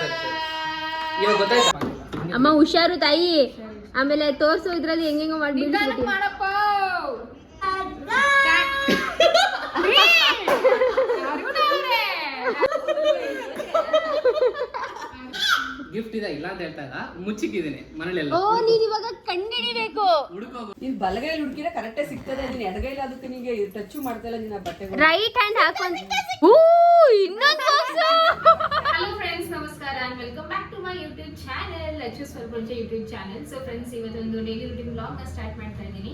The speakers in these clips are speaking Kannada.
ಸರಿ ಸರಿ. ಇವಾಗ ಗೊತ್ತಾಯ್ತಾ? ಅಮ್ಮ ಹುಷಾರು ತಾಯಿ. ಆಮೇಲೆ ತೋರ್ಸು ಇದ್ರಲ್ಲಿ ಹೆಂಗೆಂಗ ಮಾಡಿ ಗಿಫ್ಟ್ ಇದೆ ಇಲ್ಲ ಅಂತ ಹೇಳ್ತಾ ಇಲ್ಲ ಮುಚ್ಚಿಕ್ಕಿದ್ದೀನಿ ಮನೇಲೆಲ್ಲ. ಓ ನೀನ್ ಇವಾಗ ಕಂಡಿಡಿಬೇಕು ನೀನ್ ಬಲಗೈಲಿ ಹುಡುಕಿದ್ರೆ ಕರೆಕ್ಟೇ ಸಿಗ್ತದೆ. ನೀನ್ ಎಡಗೈಲಿ ಅದಕ್ಕೆ ನಿನಗೆ ಟಚ್ ಮಾಡ್ತಾ ಇಲ್ಲ ನಿನ್ನ ಬಟ್ಟೆ ರೈಟ್ ಹ್ಯಾಂಡ್ ಹಾಕೊಂಡು. ಇನ್ನೊಂದು ಫ್ರೆಂಡ್ಸ್ ನಮಸ್ಕಾರ and welcome back to my YouTube channel H ಸ್ವಲ್ಪಂಚ ಯೂಟ್ಯೂಬ್ ಚಾನೆಲ್ ಸೊ ಫ್ರೆಂಡ್ಸ್ ಇವತ್ತೊಂದು ಡೈಲಿ ರುಟೀನ್ ಬ್ಲಾಗ್ನ ಸ್ಟಾರ್ಟ್ ಮಾಡ್ತಾ ಇದ್ದೀನಿ.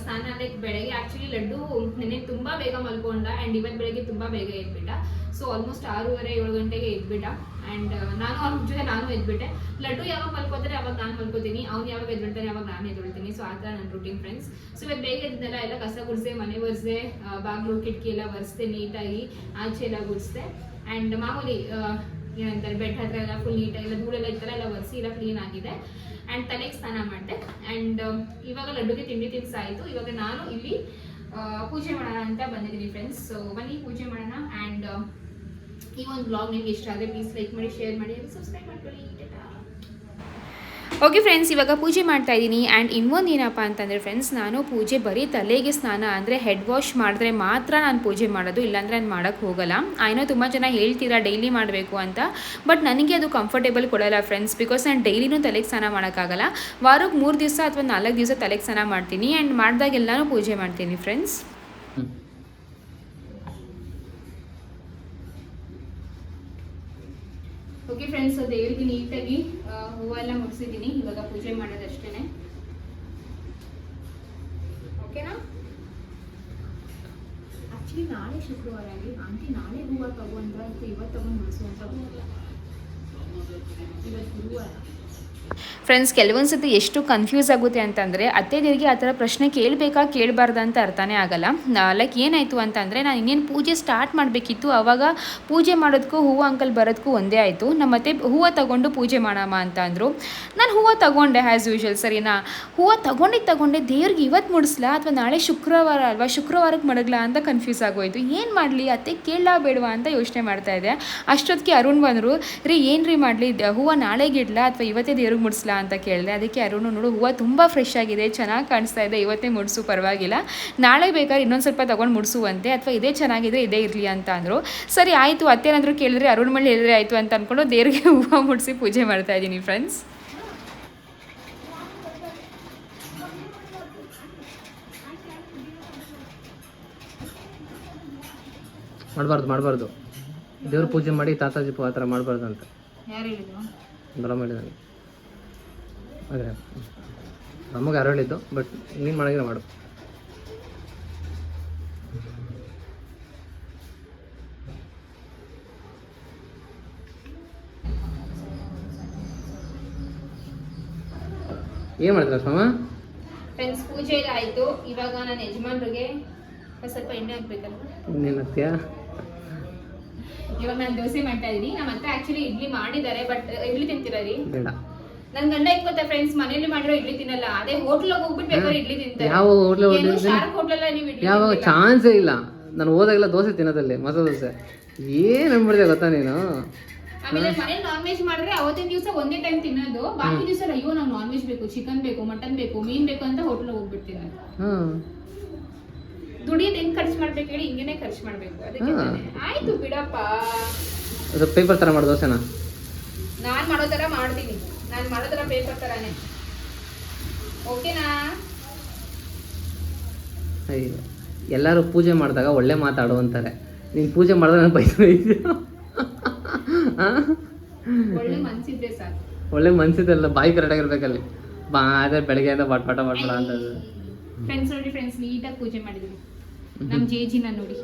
ಸ್ನಾನ ಲೈಕ್ ಬೆಳಗ್ಗೆ ಆ್ಯಕ್ಚುಲಿ ಲಡ್ಡು ನೆನೆ ತುಂಬಾ ಬೇಗ ಮಲ್ಕೊಂಡ ಅಂಡ್ ಇವತ್ತು ಬೆಳಗ್ಗೆ ತುಂಬಾ ಬೇಗ ಎದ್ಬಿಟ್ಟ. ಸೊ ಆಲ್ಮೋಸ್ಟ್ ಆರೂವರೆ, ಏಳು ಗಂಟೆಗೆ ಎದ್ಬಿಟ್ಟ. ಅಂಡ್ ನಾನು ಅವ್ರ ಜೊತೆ ನಾನು ಎದ್ಬಿಟ್ಟೆ. ಲಡ್ಡು ಯಾವಾಗ ಮಲ್ಕೋತಾರೆ ಅವಾಗ ನಾನು ಮಲ್ಕೋತೀನಿ. ಅವ್ನು ಯಾವಾಗ ಎದ್ಬಿಡ್ತಾನೆ ಯಾವಾಗ ನಾನು ಎದ್ಬಿಡ್ತೀನಿ. ಸೊ ಆ ಥರ ನನ್ನ ರೂಟೀನ್ ಫ್ರೆಂಡ್ಸ್ ಸೊ ಇವತ್ತು ಬೇಗ ಎದ್ದೆಲ್ಲ ಎಲ್ಲ ಕಸ ಗುಡಿಸೆ, ಮನೆ ಒರೆಸೆ ಬಾಗಿಲು ಕಿಟಕಿ ಎಲ್ಲ ಒರೆಸ್ದೆ ನೀಟಾಗಿ ಆಚೆ ಎಲ್ಲ ಗುಡಿಸ್ದೆ. ಆ್ಯಂಡ್ ಮಾಮೂಲಿ ಏನಂತಾರೆ ಬೆಡ್ ಹತ್ರ ಎಲ್ಲ ಫುಲ್ ನೀಟಾಗಿ ಧೂಳೆಲ್ಲ ಧೂಳೆಲ್ಲ ಥರ ಎಲ್ಲ ಒರೆಸಿ ಎಲ್ಲ ಕ್ಲೀನ್ ಆಗಿದೆ. ಆ್ಯಂಡ್ ತಲೆಗೆ ಸ್ನಾನ ಮಾಡಿದೆ. ಆ್ಯಂಡ್ ಇವಾಗ ಲಡ್ಡುಗೆ ತಿಂಡಿ ತಿನ್ಸಾಯಿತು. ಇವಾಗ ನಾನು ಇಲ್ಲಿ ಪೂಜೆ ಮಾಡೋಣ ಅಂತ ಬಂದಿದ್ದೀನಿ ಫ್ರೆಂಡ್ಸ್ ಸೊ ಬನ್ನಿ ಪೂಜೆ ಮಾಡೋಣ. ಆ್ಯಂಡ್ ಈ ಒಂದು ಬ್ಲಾಗ್ ನಿಮ್ಗೆ ಇಷ್ಟ ಆದರೆ ಪ್ಲೀಸ್ ಲೈಕ್ ಮಾಡಿ ಶೇರ್ ಮಾಡಿ ಸಬ್ಸ್ಕ್ರೈಬ್ ಮಾಡ್ಕೊಳ್ಳಿ. ಓಕೆ ಫ್ರೆಂಡ್ಸ್ ಇವಾಗ ಪೂಜೆ ಮಾಡ್ತಾ ಇದ್ದೀನಿ. ಆ್ಯಂಡ್ ಇನ್ನೊಂದು ಏನಪ್ಪ ಅಂತಂದರೆ ಫ್ರೆಂಡ್ಸ್ ನಾನು ಪೂಜೆ ಬರೀ ತಲೆಗೆ ಸ್ನಾನ ಅಂದರೆ ಹೆಡ್ ವಾಶ್ ಮಾಡಿದ್ರೆ ಮಾತ್ರ ನಾನು ಪೂಜೆ ಮಾಡೋದು. ಇಲ್ಲಾಂದರೆ ನಾನು ಮಾಡೋಕ್ಕೆ ಹೋಗಲ್ಲ. ಏನೋ ತುಂಬ ಜನ ಹೇಳ್ತೀರಾ ಡೈಲಿ ಮಾಡಬೇಕು ಅಂತ. ಬಟ್ ನನಗೆ ಅದು ಕಂಫರ್ಟೇಬಲ್ ಕೊಡಲ್ಲ ಫ್ರೆಂಡ್ಸ್ ಬಿಕಾಸ್ ನಾನು ಡೈಲಿನೂ ತಲೆಗೆ ಸ್ನಾನ ಮಾಡೋಕ್ಕಾಗಲ್ಲ. ವಾರಕ್ಕೆ ಮೂರು ದಿವಸ ಅಥವಾ ನಾಲ್ಕು ದಿವಸ ತಲೆಗೆ ಸ್ನಾನ ಮಾಡ್ತೀನಿ. ಆ್ಯಂಡ್ ಮಾಡಿದಾಗೆಲ್ಲನೂ ಪೂಜೆ ಮಾಡ್ತೀನಿ ಫ್ರೆಂಡ್ಸ್ ಓಕೆ ಫ್ರೆಂಡ್ಸ್ ದೇವರಿಗೆ ನೀಟಾಗಿ ಹೂವೆಲ್ಲ ಮುಗಿಸಿದ್ದೀನಿ. ಇವಾಗ ಪೂಜೆ ಮಾಡೋದಷ್ಟೇ ಓಕೆನಾ ಆಕ್ಚುಲಿ ನಾಳೆ ಶುಕ್ರವಾರ ಆಗಿ ಆಂಟಿ ನಾಳೆ ಹೂವು ತಗೊಂಡ್ರೆ ಅಥವಾ ಇವತ್ತು ತಗೊಂಡು ಮುಗಿಸು ಅಂತ. ಇವತ್ತು ಗುರುವಾರ. ಫ್ರೆಂಡ್ಸ್ ಕೆಲವೊಂದು ಸತಿ ಎಷ್ಟು ಕನ್ಫ್ಯೂಸ್ ಆಗುತ್ತೆ ಅಂತಂದರೆ ಅತ್ತೆದಿರಿಗೆ ಆ ಥರ ಪ್ರಶ್ನೆ ಕೇಳಬೇಕಾ, ಕೇಳಬಾರ್ದ ಅಂತ ಅರ್ಥನೇ ಆಗಲ್ಲ. ಲೈಕ್ ಏನಾಯಿತು ಅಂತಂದರೆ, ನಾನು ಇನ್ನೇನು ಪೂಜೆ ಸ್ಟಾರ್ಟ್ ಮಾಡಬೇಕಿತ್ತು ಆವಾಗ ಪೂಜೆ ಮಾಡೋದಕ್ಕೂ ಹೂವು ಅಂಕಲ್ ಬರೋದಕ್ಕೂ ಒಂದೇ ಆಯಿತು. ನಮ್ಮ ಅತ್ತೆ ಹೂವು ತಗೊಂಡು ಪೂಜೆ ಮಾಡಮ್ಮ ಅಂತ ಅಂದರು. ನಾನು ಹೂವು ತಗೊಂಡೆ ಆ್ಯಸ್ ಯೂಶುವಲ್ ಸರಿನಾ? ಹೂವು ತಗೊಂಡಿದ್ದು ತಗೊಂಡೆ, ದೇವ್ರಿಗೆ ಇವತ್ತು ಮುಡಿಸ್ಲಾ, ಅಥವಾ ನಾಳೆ ಶುಕ್ರವಾರ ಅಲ್ವಾ ಶುಕ್ರವಾರಕ್ಕೆ ಮಡಗ್ಲಾ ಅಂತ ಕನ್ಫ್ಯೂಸ್ ಆಗೋಯ್ತು. ಏನು ಮಾಡಲಿ, ಅತ್ತೆ ಕೇಳಲಾ ಬೇಡವಾ ಅಂತ ಯೋಚನೆ ಮಾಡ್ತಾ ಇದ್ದೆ. ಅಷ್ಟೊತ್ತಿಗೆ ಅರುಣ್ ಬಂದರು, ರೀ ಏನು ರೀ ಮಾಡಲಿ ಹೂವು ನಾಳೆಗೆ ಇಡ್ಲಾ, ಅಥವಾ ಇವತ್ತೇ ದೇವ್ರಿಗೆ ಮುಡಿಸ್ಲಾ ಅಂತ ಕೇಳಿದೆ. ಅದಕ್ಕೆ ಅರುಣು ನೋಡು ಹೂವು ತುಂಬ ಫ್ರೆಶ್ ಆಗಿದೆ ಚೆನ್ನಾಗಿ ಕಾಣಿಸ್ತಾ ಇದೆ ಇವತ್ತೇ ಮುಡಿಸು ಪರವಾಗಿಲ್ಲ. ನಾಳೆ ಬೇಕಾದ್ರೆ ಇನ್ನೊಂದು ಸ್ವಲ್ಪ ತೊಗೊಂಡು ಮುಡಿಸುವಂತೆ ಅಥವಾ ಇದೇ ಚೆನ್ನಾಗಿದ್ರೆ ಇದೇ ಇರಲಿ ಅಂತ ಅಂದರು. ಸರಿ ಆಯಿತು. ಅತ್ತೇನಾದರೂ ಕೇಳಿದ್ರೆ ಅರುಣ್ ಮಳೆ ಹೇಳಿದ್ರೆ ಆಯಿತು ಅಂತ ಅಂದ್ಕೊಂಡು ದೇವ್ರಿಗೆ ಹೂವು ಮುಡಿಸಿ ಪೂಜೆ ಮಾಡ್ತಾ ಇದ್ದೀನಿ ಫ್ರೆಂಡ್ಸ್ ಮಾಡಬಾರ್ದು ಮಾಡಬಾರ್ದು. ದೇವ್ರ ಪೂಜೆ ಮಾಡಿ ತಾತಾಜಿ ಆ ಥರ ಮಾಡಬಾರ್ದು ಅಂತ. ಯಾರು ಹೇಳಿದ್ರು ಬರ ಮಾಡಿದ್ದಾನೆ ಅದೇ. ನಮಗೆ ಅರಳಿದ್ದು ಬಟ್ ನೀನು ಮಾಡಿದ್ರೆ ಮಾಡು. ಏನು ಮಾಡಿದ್ರ ಸ್ವಾಮ? ಫ್ರೆಂಡ್ಸ್ ಪೂಜೆ ಎಲ್ಲ ಆಯ್ತು. ಇವಾಗ ನನ್ನ ಯಜಮಾನ್ರಿಗೆ ಸ್ವಲ್ಪ ಎಣ್ಣೆ ಹಾಕ್ಬೇಕಲ್ಲ ಇನ್ನೇನು ಇವಾಗ ನಾನು ದೋಸೆ ಮಾಡ್ತಾ ಇದ್ದೀನಿ ನಮ್ಮ ಅತ್ತೆ ಆಕ್ಚುಲಿ ಇಡ್ಲಿ ಮಾಡಿದ್ದಾರೆ ಬಟ್ ಇಡ್ಲಿ ತಿಂತೀರಾ ರೀ? ಬೇಡ. ನನ್ ಗಂಡ ಇಕ್ಕೋತ ಫ್ರೆಂಡ್ಸ್ ಮನೇಲಿ ಮಾಡಿರೋ ಇಡ್ಲಿ ತಿನ್ನಲ್ಲ. ಅದೇ ಹೋಟ್ಲ್ ಹೋಗ್ಬಿಟ್ಟು ಬೇಕಾದ್ರೆ ಇಡ್ಲಿ ತಿಂತಾರೆ. ಯಾವ ಹೋಟ್ಲ್ ಏನು ಶಾರ್ಕ್ ಹೋಟ್ಲಲ್ಲ ನೀವು ಇಡ್ಲಿ ಯಾವ ಚಾನ್ಸ್ ಇಲ್ಲ. ನಾನು ಹೋದಾಗೆಲ್ಲ ದೋಸೆ ತಿನ್ನೋದಲ್ಲಿ ಮಸಾಲ ದೋಸೆ. ಏನು ಅನ್ಬಿಡ್ದೆ ಗೊತ್ತಾ ನೀನು? ಆಮೇಲೆ ಮನೇಲಿ ನಾನ್ ವೆಜ್ ಮಾಡಿದ್ರೆ ಅವತ್ತಿನ ದಿವಸ ಒಂದೇ ಟೈಮ್ ತಿನ್ನೋದು. ಬಾಕಿ ದಿವಸ ಅಯ್ಯೋ ನಂಗೆ ನಾನ್ ವೆಜ್ ಬೇಕು ಚಿಕನ್ ಬೇಕು ಮಟನ್ ಬೇಕು ಮೀನ್ ಬೇಕು ಅಂತ ಹೋಟ್ಲ್ ಹೋಗ್ಬಿಡ್ತೀನಿ ಹ್ಮ್. ದುಡಿ ಹೆಂಗ್ ಖರ್ಚು ಮಾಡ್ಬೇಕು ಹೇಳಿ ಹಿಂಗೇನೆ ಖರ್ಚು ಮಾಡ್ಬೇಕು. ಅದಕ್ಕೆ. ಆಯ್ತು ಬಿಡಪ್ಪ. ಅದು ಪೇಪರ್ ತರ ಮಾಡಿ ದೋಸೆನಾ. ನಾನ್ ಮಾಡೋ ತರ ಮಾಡ್ತೀನಿ. ನಾನ್ ಮಾಡಿದ್ರ ಪೇಪರ್ ತರಾನೆ. ಓಕೆನಾ ಅಯ್ಯೋ ಎಲ್ಲರೂ ಪೂಜೆ ಮಾಡಿದಾಗ ಒಳ್ಳೆ ಮಾತಾಡು ಅಂತಾರೆ. ನೀನು ಪೂಜೆ ಮಾಡಿದ್ರೆ ನಾನು ಬೈದು ಒಳ್ಳೆ ಮನ್ಸಿದ್ರೆ ಸರ್ ಒಳ್ಳೆ ಮನ್ಸಿದಲ್ಲ ಬಾಯಿ ಕರೆಕ್ಟಾಗಿರ್ಬೇಕಲ್ಲಿ ಬಾ ಅದೇ ಬೆಳಗ್ಗೆಯಿಂದ ಬಟ್ ಪಟ ಬಟ್ ಪಟ ಅಂತ ಫ್ರೆಂಡ್ಸ್ ನೋಡಿ ಫ್ರೆಂಡ್ಸ್ ನೀಟಾಗಿ ಪೂಜೆ ಮಾಡಿದ್ವಿ ನಮ್ಮ ಜೇಜಿನ ನೋಡಿ.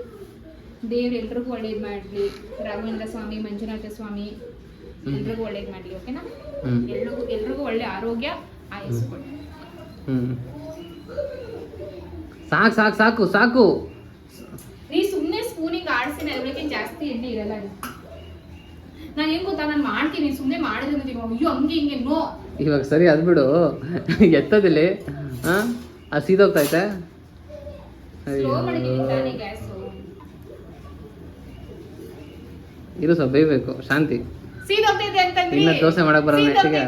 ದೇವ್ರು ಎಲ್ರಿಗೂ ಒಳ್ಳೇದು ಮಾಡಲಿ. ರಾಘವೇಂದ್ರ ಸ್ವಾಮಿ ಮಂಜುನಾಥ ಸ್ವಾಮಿ. ಎಲ್ರಿಗೂ ಒಳ್ಳೇದು ಮಾಡಲಿ ಓಕೆನಾ? ಎಲ್ರಿಗೂ ಎಲ್ರಿಗೂ ಒಳ್ಳೆ ಆರೋಗ್ಯ ಆಯಸ್ಸು ಕೊಡಿ ಸಾಕು ಸಾಕು ಸಾಕು ಸಾಕು. ನೀ ಸುಮ್ಮನೆ ಸ್ಪೂನಿಗೆ ಆಡ್ಸಿನ ಅದಕ್ಕೆ ಜಾಸ್ತಿ ಎಣ್ಣೆ ಇರಲ್ಲ ನಾನು. ಏನು ಗೊತ್ತಾ? ನಾನು ಮಾಡ್ತೀನಿ ಸುಮ್ಮನೆ ಮಾಡಿದ್ರೆ ನೀವು ಅಯ್ಯೋ ಹಂಗೆ ಹಿಂಗೆ ನೋ. ಇವಾಗ ಸರಿ ಅದು ಬಿಡು. ಎತ್ತದಿಲ್ಲಿ. ಹಾಂ ಅದು ಸೀದೋಗ್ತೈತೆ ಇರು ಸ್ವಲ್ಪ ಬೇಯಬೇಕು. ಶಾಂತಿ. ಸೀದೋಗ್ತೈತೆ ಅಂತಂದ್ರಿ ಇನ್ನ ದೋಸೆ ಮಾಡಕ್ ಬರಲ್ಲ ನೆಟ್ಟಿಗೆ.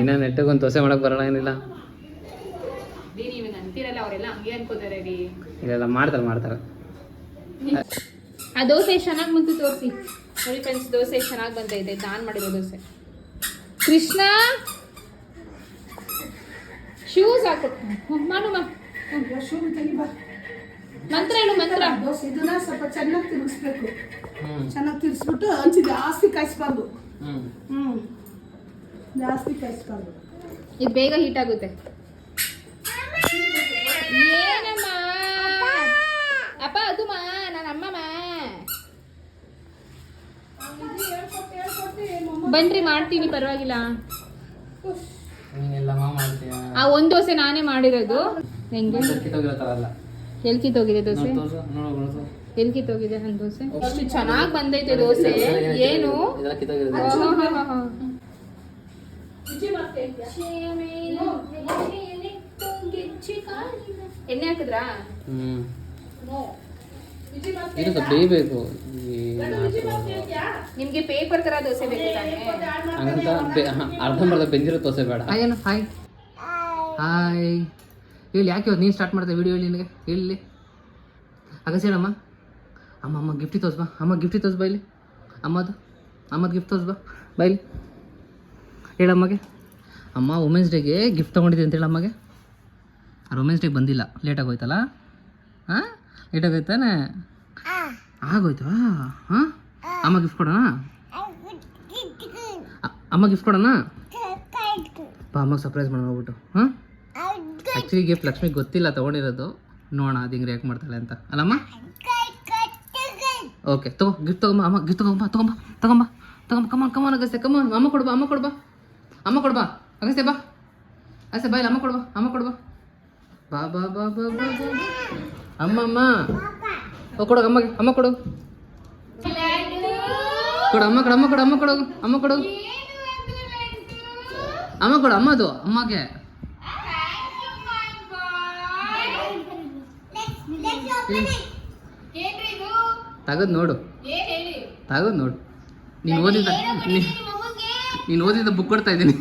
ಇನ್ನ ನೆಟ್ಟಿಗೆ ಒಂದು ದೋಸೆ ಮಾಡಕ್ ಬರಲ್ಲ ಏನಿಲ್ಲ. ಅಂತೀರಲ್ಲ ಅವರೆಲ್ಲ ಹಂಗೆ ಅನ್ಕೋತಾರೆ ರೀ. ಇಲ್ಲೆಲ್ಲ ಮಾಡ್ತಾರೆ ಮಾಡ್ತಾರೆ. ಆ ದೋಸೆ ಚೆನ್ನಾಗಿ ಬಂತು ತೋರಿಸಿ. ನೋಡಿ ಫ್ರೆಂಡ್ಸ್ ದೋಸೆ ಚೆನ್ನಾಗಿ ಬಂತೈತೆ ನಾನು ಮಾಡಿರೋ ದೋಸೆ. ಕೃಷ್ಣ! ಶೂಸ್ ಹಾಕು. ಮಾಡು ಮಾ. ಮಂತ್ರ ಏನು ಮಂತ್ರ? ದೋಸೆ ಇದನ್ನ ಸ್ವಲ್ಪ ಚೆನ್ನಾಗಿ ತಿರುಗಿಸ್ಬೇಕು. ಚೆನ್ನಾಗಿ ತಿರುಗಿಸ್ಬಿಟ್ಟು ಹಂಚಿ ಜಾಸ್ತಿ ಕಾಯಿಸ್ಬಾರ್ದು. ಹ್ಮ್. ಜಾಸ್ತಿ ಕಾಯಿಸ್ಬಾರ್ದು. ಇದು ಬೇಗ ಹೀಟ್ ಆಗುತ್ತೆ. ಏನಮ್ಮ? ಅಪ್ಪ ಅದು ಮಾ ನನ್ನ ಅಮ್ಮಮ್ಮ. ಬನ್ರಿ ಮಾಡ್ತೀನಿ ಪರವಾಗಿಲ್ಲ. ಆ ಒಂದ್ ದೋಸೆ ನಾನೇ ಮಾಡಿರೋದು. ಹೆಂಗೆ? ಕಿತ್ತೋಗಿರತ್ತಲ್ಲ ಎಲ್ ಕಿತ್ತೋಗಿದೆ ದೋಸೆ? ಎಲ್ಲಿ ಕಿತ್ತೋಗಿದೆ ನನ್ನ ದೋಸೆ? ಅಷ್ಟು ಚೆನ್ನಾಗಿ ಬಂದೈತೆ ದೋಸೆ. ಏನು. ಎಣ್ಣೆ ಹಾಕಿದ್ರಾ? ಬೇಯಬೇಕು. ನಿಮ್ಗೆ ಪೇಪರ್ ತರ ದೋಸೆ ಬೇಕು ಅರ್ಧ ಹಂಗಂತ ಅರ್ಧಂಬರ್ಧ ಬೆಂದಿರೋ ದೋಸೆ ಬೇಡ. ಏನು ಹಾಯ್. ಹಾಯ್. ಹೇಳಿ ಯಾಕೆ ಇವತ್ತು ನೀನು ಸ್ಟಾರ್ಟ್ ಮಾಡಿದೆ ವಿಡಿಯೋ ಹೇಳಿ ನಿನಗೆ? ಹೇಳಿ. ಅಗಸ ಹೇಳಮ್ಮ ಅಮ್ಮ ಅಮ್ಮ ಗಿಫ್ಟಿ ತೋರ್ಸ್ ಬಾ. ಅಮ್ಮ ಗಿಫ್ಟಿ ತೋರ್ಸ್ ಬಾ ಇಲ್ಲಿ. ಅಮ್ಮದು ಅಮ್ಮದು ಗಿಫ್ಟ್ ತೋರ್ಸ್ ಬಾ. ಬಾ ಇಲ್ಲಿ. ಹೇಳಮ್ಮಗೆ ಅಮ್ಮ ವುಮೆನ್ಸ್ ಡೇಗೆ ಗಿಫ್ಟ್ ತೊಗೊಂಡಿದ್ದೆ ಅಂತ ಹೇಳಮ್ಮಗೆ ವುಮೆನ್ಸ್ ಡೇಗೆ ಬಂದಿಲ್ಲ. ಲೇಟಾಗಿ ಹೋಯ್ತಲ್ಲ ಹಾಂ ಲೇಟಾಗಿ ಹೋಯ್ತಾನೆ ಆಗೋಯ್ತು ಹಾಂ ಅಮ್ಮ ಗಿಫ್ಟ್ ಕೊಡೋಣ? ಅಮ್ಮ ಗಿಫ್ಟ್ ಕೊಡೋಣ? ಬಾ ಅಮ್ಮಗೆ ಸರ್ಪ್ರೈಸ್ ಮಾಡೋಣ ಹೋಗ್ಬಿಟ್ಟು. ಹಾಂ ಆ್ಯಕ್ಚುಲಿ ಗಿಫ್ಟ್ ಲಕ್ಷ್ಮಿಗೆ ಗೊತ್ತಿಲ್ಲ, ತಗೊಂಡಿರೋದು. ನೋಡೋಣ, ಅದು ಹಿಂಗೆ ರಿಯಾಕ್ಟ್ ಮಾಡ್ತಾಳೆ ಅಂತ. ಅಲ್ಲಮ್ಮ? ಓಕೆ ತಗೋ ಗಿಫ್ಟ್ ತಗೊಂಬ, ಅಮ್ಮ ಗಿಫ್ಟ್ ತಗೊಂಬ ತಗೊಂಬ ತಗೊಂಬ ತಗೊಂಬ ಕಮ್ಮ ಕಮ್ಮ ಅಗಸ್ತೆ ಕಮ್ಮ ಅಮ್ಮ ಕೊಡ್ಬಾ ಅಮ್ಮ ಕೊಡ್ಬಾ ಅಮ್ಮ ಕೊಡ್ಬಾ ಅಗಸ್ತೆ ಬಾ. ಅಗಸ್ತೆ ಬಾ, ಇಲ್ಲಿ ಅಮ್ಮ ಕೊಡ್ಬಾ, ಅಮ್ಮ ಕೊಡ್ಬ. ಬಾ ಬಾ ಬಾ ಬಾ ಬಾ ಅಮ್ಮ ಅಮ್ಮ. ಓ, ಕೊಡು ಅಮ್ಮಗೆ ಅಮ್ಮ ಕೊಡು. ಕೊಡು, ಅಮ್ಮ ಕೊಡು ಅಮ್ಮ ಕೊಡು ಅಮ್ಮ ಕೊಡು ಅಮ್ಮ ಕೊಡು. ಅಮ್ಮ ಕೊಡು, ಅಮ್ಮದು, ಅಮ್ಮಗೆ ಏನ್ರಿ ಇದು ತೆಗೆದು ನೋಡು. ತಗದ್ ನೋಡು. ನೀನು ಓದಿದ ನೀನು ಓದಿದ ಬುಕ್ ಕೊಡ್ತಾ ಇದ್ದೀನಿ.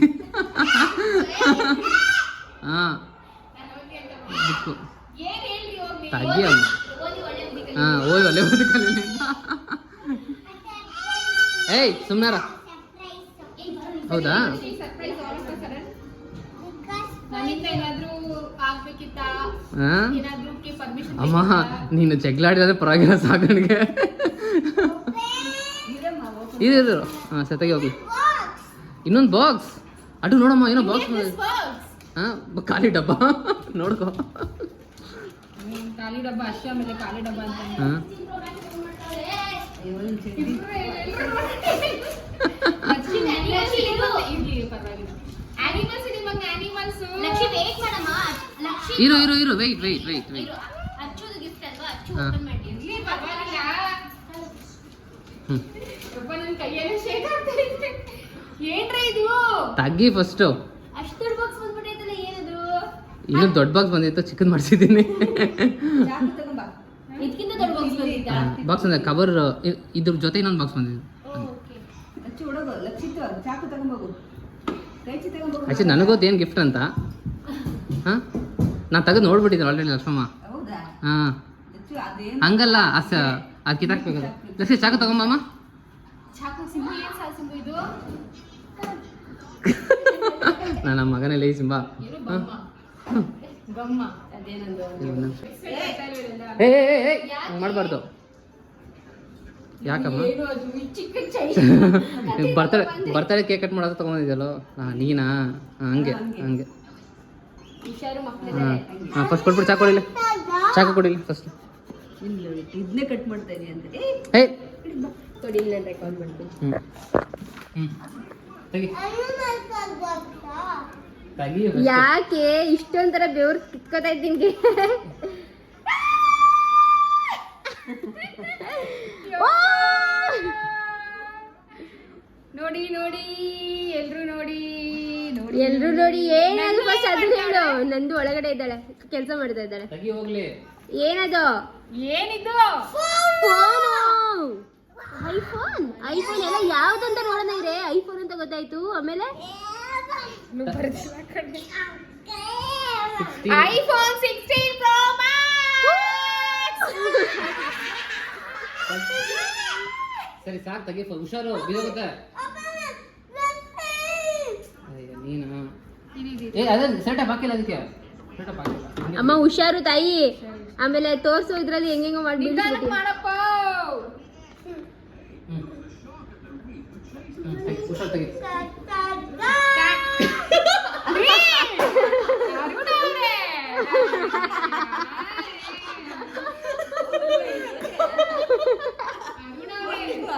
ಹಾಂ. ಬುಕ್ಕು ತಾಗಿ ಅಮ್ಮ. ಹಾಂ ಓದಿ ಒಳ್ಳೆ ಓದಿ ಕಲೀಲಿ ಏಯ್ ಸುಮ್ಮನಾರ ಹೌದಾ? ಅಮ್ಮ ನೀನು ಜಗಳಾಡಿದ್ರೆ ಪರವಾಗಿಲ್ಲ ಸಾಕಣಿಗೆ ಇದು ಹಾ ಸತೆಗೆ ಹೋಗ್ಲಿ. ಇನ್ನೊಂದು ಬಾಕ್ಸ್. ಅಡು ನೋಡಮ್ಮ ಏನೋ ಬಾಕ್ಸ್ ಹಾಂ ಖಾಲಿ ಡಬ್ಬ. ನೋಡ್ಕೋ. ಖಾಲಿ ಡಬ್ಬ ಅಷ್ಟೇ ಆಮೇಲೆ ಖಾಲಿ ಡಬ್ಬ ಅಂತ ಹಾಂ ಇರ್ಲಿ ಪರವಾಗಿಲ್ಲ ಆನಿಮಲ್ಸ್ ಇದೆ ಮಗ ಆನಿಮಲ್ಸ್ ಲಕ್ಷಿ ವೇಟ್ ಮಾಡಮ್ಮ ಲಕ್ಷಿ ಇರು ಇರು ಇರು ವೆಯ್ಟ್ ವೆಯ್ಟ್ ವೆಯ್ಟ್ ವೆಯ್ಟ್ ಅಚ್ಚುದು ಗಿಫ್ಟ್ ಅಲ್ವಾ? ಅಚ್ಚು ಓಪನ್ ಮಾಡಿ. ಇರ್ಲಿ ಪರವಾಗಿಲ್ಲ. ಹ್ಞೂ ಒಬ್ಬ ನನ್ನ ಕೈಯೆಲ್ಲ ಶೇಕ್ ಆಗ್ತಾ ಇದೆ. ಏನ್ರಿ ಇದು? ತಗ್ಗಿ ಫಸ್ಟ್ ಅಷ್ಟು ದೊಡ್ಡ ಬಾಕ್ಸ್ ಬಂದ್ಬಿಟ್ಟೈತಲ್ಲ ಏನದು? ಇನ್ನೂ ದೊಡ್ಡ ಬಾಕ್ಸ್ ಬಂದಿತ್ತು ಚಿಕನ್ ಮಾಡಿಸಿದ್ದೀನಿ. ಇದಕ್ಕಿಂತ ದೊಡ್ಡ ಬಾಕ್ಸ್ ಬಾಕ್ಸ್ ಅಂದರೆ ಕವರ್ ಇದ್ರ ಜೊತೆ ಇನ್ನೊಂದು ಬಾಕ್ಸ್ ಬಂದಿದೆ ಚಾಕು ತಗೊಂಬೋಗು ಆ್ಯಕ್ಚುಲಿ ನನಗೋದು ಏನು ಗಿಫ್ಟ್ ಅಂತ? ಹಾಂ? ನಾನು ತೆಗೆದು ನೋಡ್ಬಿಟ್ಟಿದ್ದೆ ಆಲ್ರೆಡಿ ಲಕ್ಷ್ಮಮ್ಮ. ಹೌದಾ? ಹಾಂ. ಹಂಗಲ್ಲ ಅಸ ಅದು ಕಿತ್ತಾಕ್ಬೇಕಲ್ಲ ಲಕ್ಷ್ಮಿ ಚಾಕು ತಗೊಂಬಮ್ಮ ನನ್ನ ಮಗನೇ ಲೈ ಸಿಂಬಾ ಏನು ಬಮ್ಮ? ಬಮ್ಮ. ಅದೇನಂದು? ಏ ಮಾಡಬಾರ್ದು. ಯಾಕಮ್ಮ? ಏನು ಅದು ಚಿಕ್ಕ ಚೈ ಬರ್ತಡೆ ಬರ್ತಡೆ ಕೇಕ್ ಕಟ್ ಮಾಡೋದು ತಗೊಂಡಿದ್ಯಲ್ಲೋ? ಹಾಂ ನೀನಾ? ಹಾಂ ಹಂಗೆ. ಹಂಗೆ. ಹಾಂ ಹಾಂ ಫಸ್ಟ್ ಕೊಟ್ಬಿಟ್ಟು ಚಾಕು ಕೊಡಿಲ್ಲ ಚಾಕು ಕೊಡಿಲ್ಲ ಫಸ್ಟ್ ಇಲ್ಲ ಇದನ್ನೇ ಕಟ್ ಮಾಡ್ತಾ ಇದೀಯ ಅಂತ. ಏಯ್ ಕೊಡಿ ಇಲ್ಲ ರೆಕಾರ್ಡ್ ಮಾಡ್ತೀನಿ. ಹ್ಞೂ ತೆಗಿ. ಯಾಕೆ? ಇಷ್ಟೊಂಥರ ಬೆವ್ರು ಕಿತ್ಕೋತಾ ಇದ್ದೀನಿ ನೋಡಿ ನೋಡಿ ಎಲ್ರು ನೋಡಿ ನೋಡಿ. ಎಲ್ರು ನೋಡಿ ಏನದು ಫಸ್ಟ್ ಅದು ಹೇಳು. ನಂದು ಒಳಗಡೆ ಇದ್ದಾಳೆ ಕೆಲಸ ಮಾಡ್ತಾ ಇದ್ದಾಳೆ. ತಗಿ ಹೋಗ್ಲಿ. ಏನದು? ಏನಿದು? ಫೋನು. ಐಫೋನ್ ಐಫೋನ್ ಎಲ್ಲ ಯಾವ್ದಂತ ನೋಡೋಣ ಇದೆ ಐಫೋನ್ ಅಂತ ಗೊತ್ತಾಯ್ತು. ಆಮೇಲೆ? ಐಫೋನ್ ಸಿಕ್ಸ್ಟೀನ್ ಪ್ರೋ ಸರಿ ಸಾಕು ತೆಗಿ ಹುಷಾರು ಬಿದ್ದೋಗುತ್ತೆ. ನೀನು? ಏ ಅದೇ ಸೆಟಪ್ ಹಾಕಿಲ್ಲ ಅದಕ್ಕೆ. ಸೆಟಪ್ ಹಾಕಿಲ್ಲ ಅಮ್ಮ ಹುಷಾರು ತಾಯಿ. ಆಮೇಲೆ ತೋರ್ಸು ಇದ್ರಲ್ಲಿ ಹೆಂಗೆಂಗ ಮಾಡಿ ಮಾಡಪ್ಪ. ಹುಷಾರು ತೆಗಿ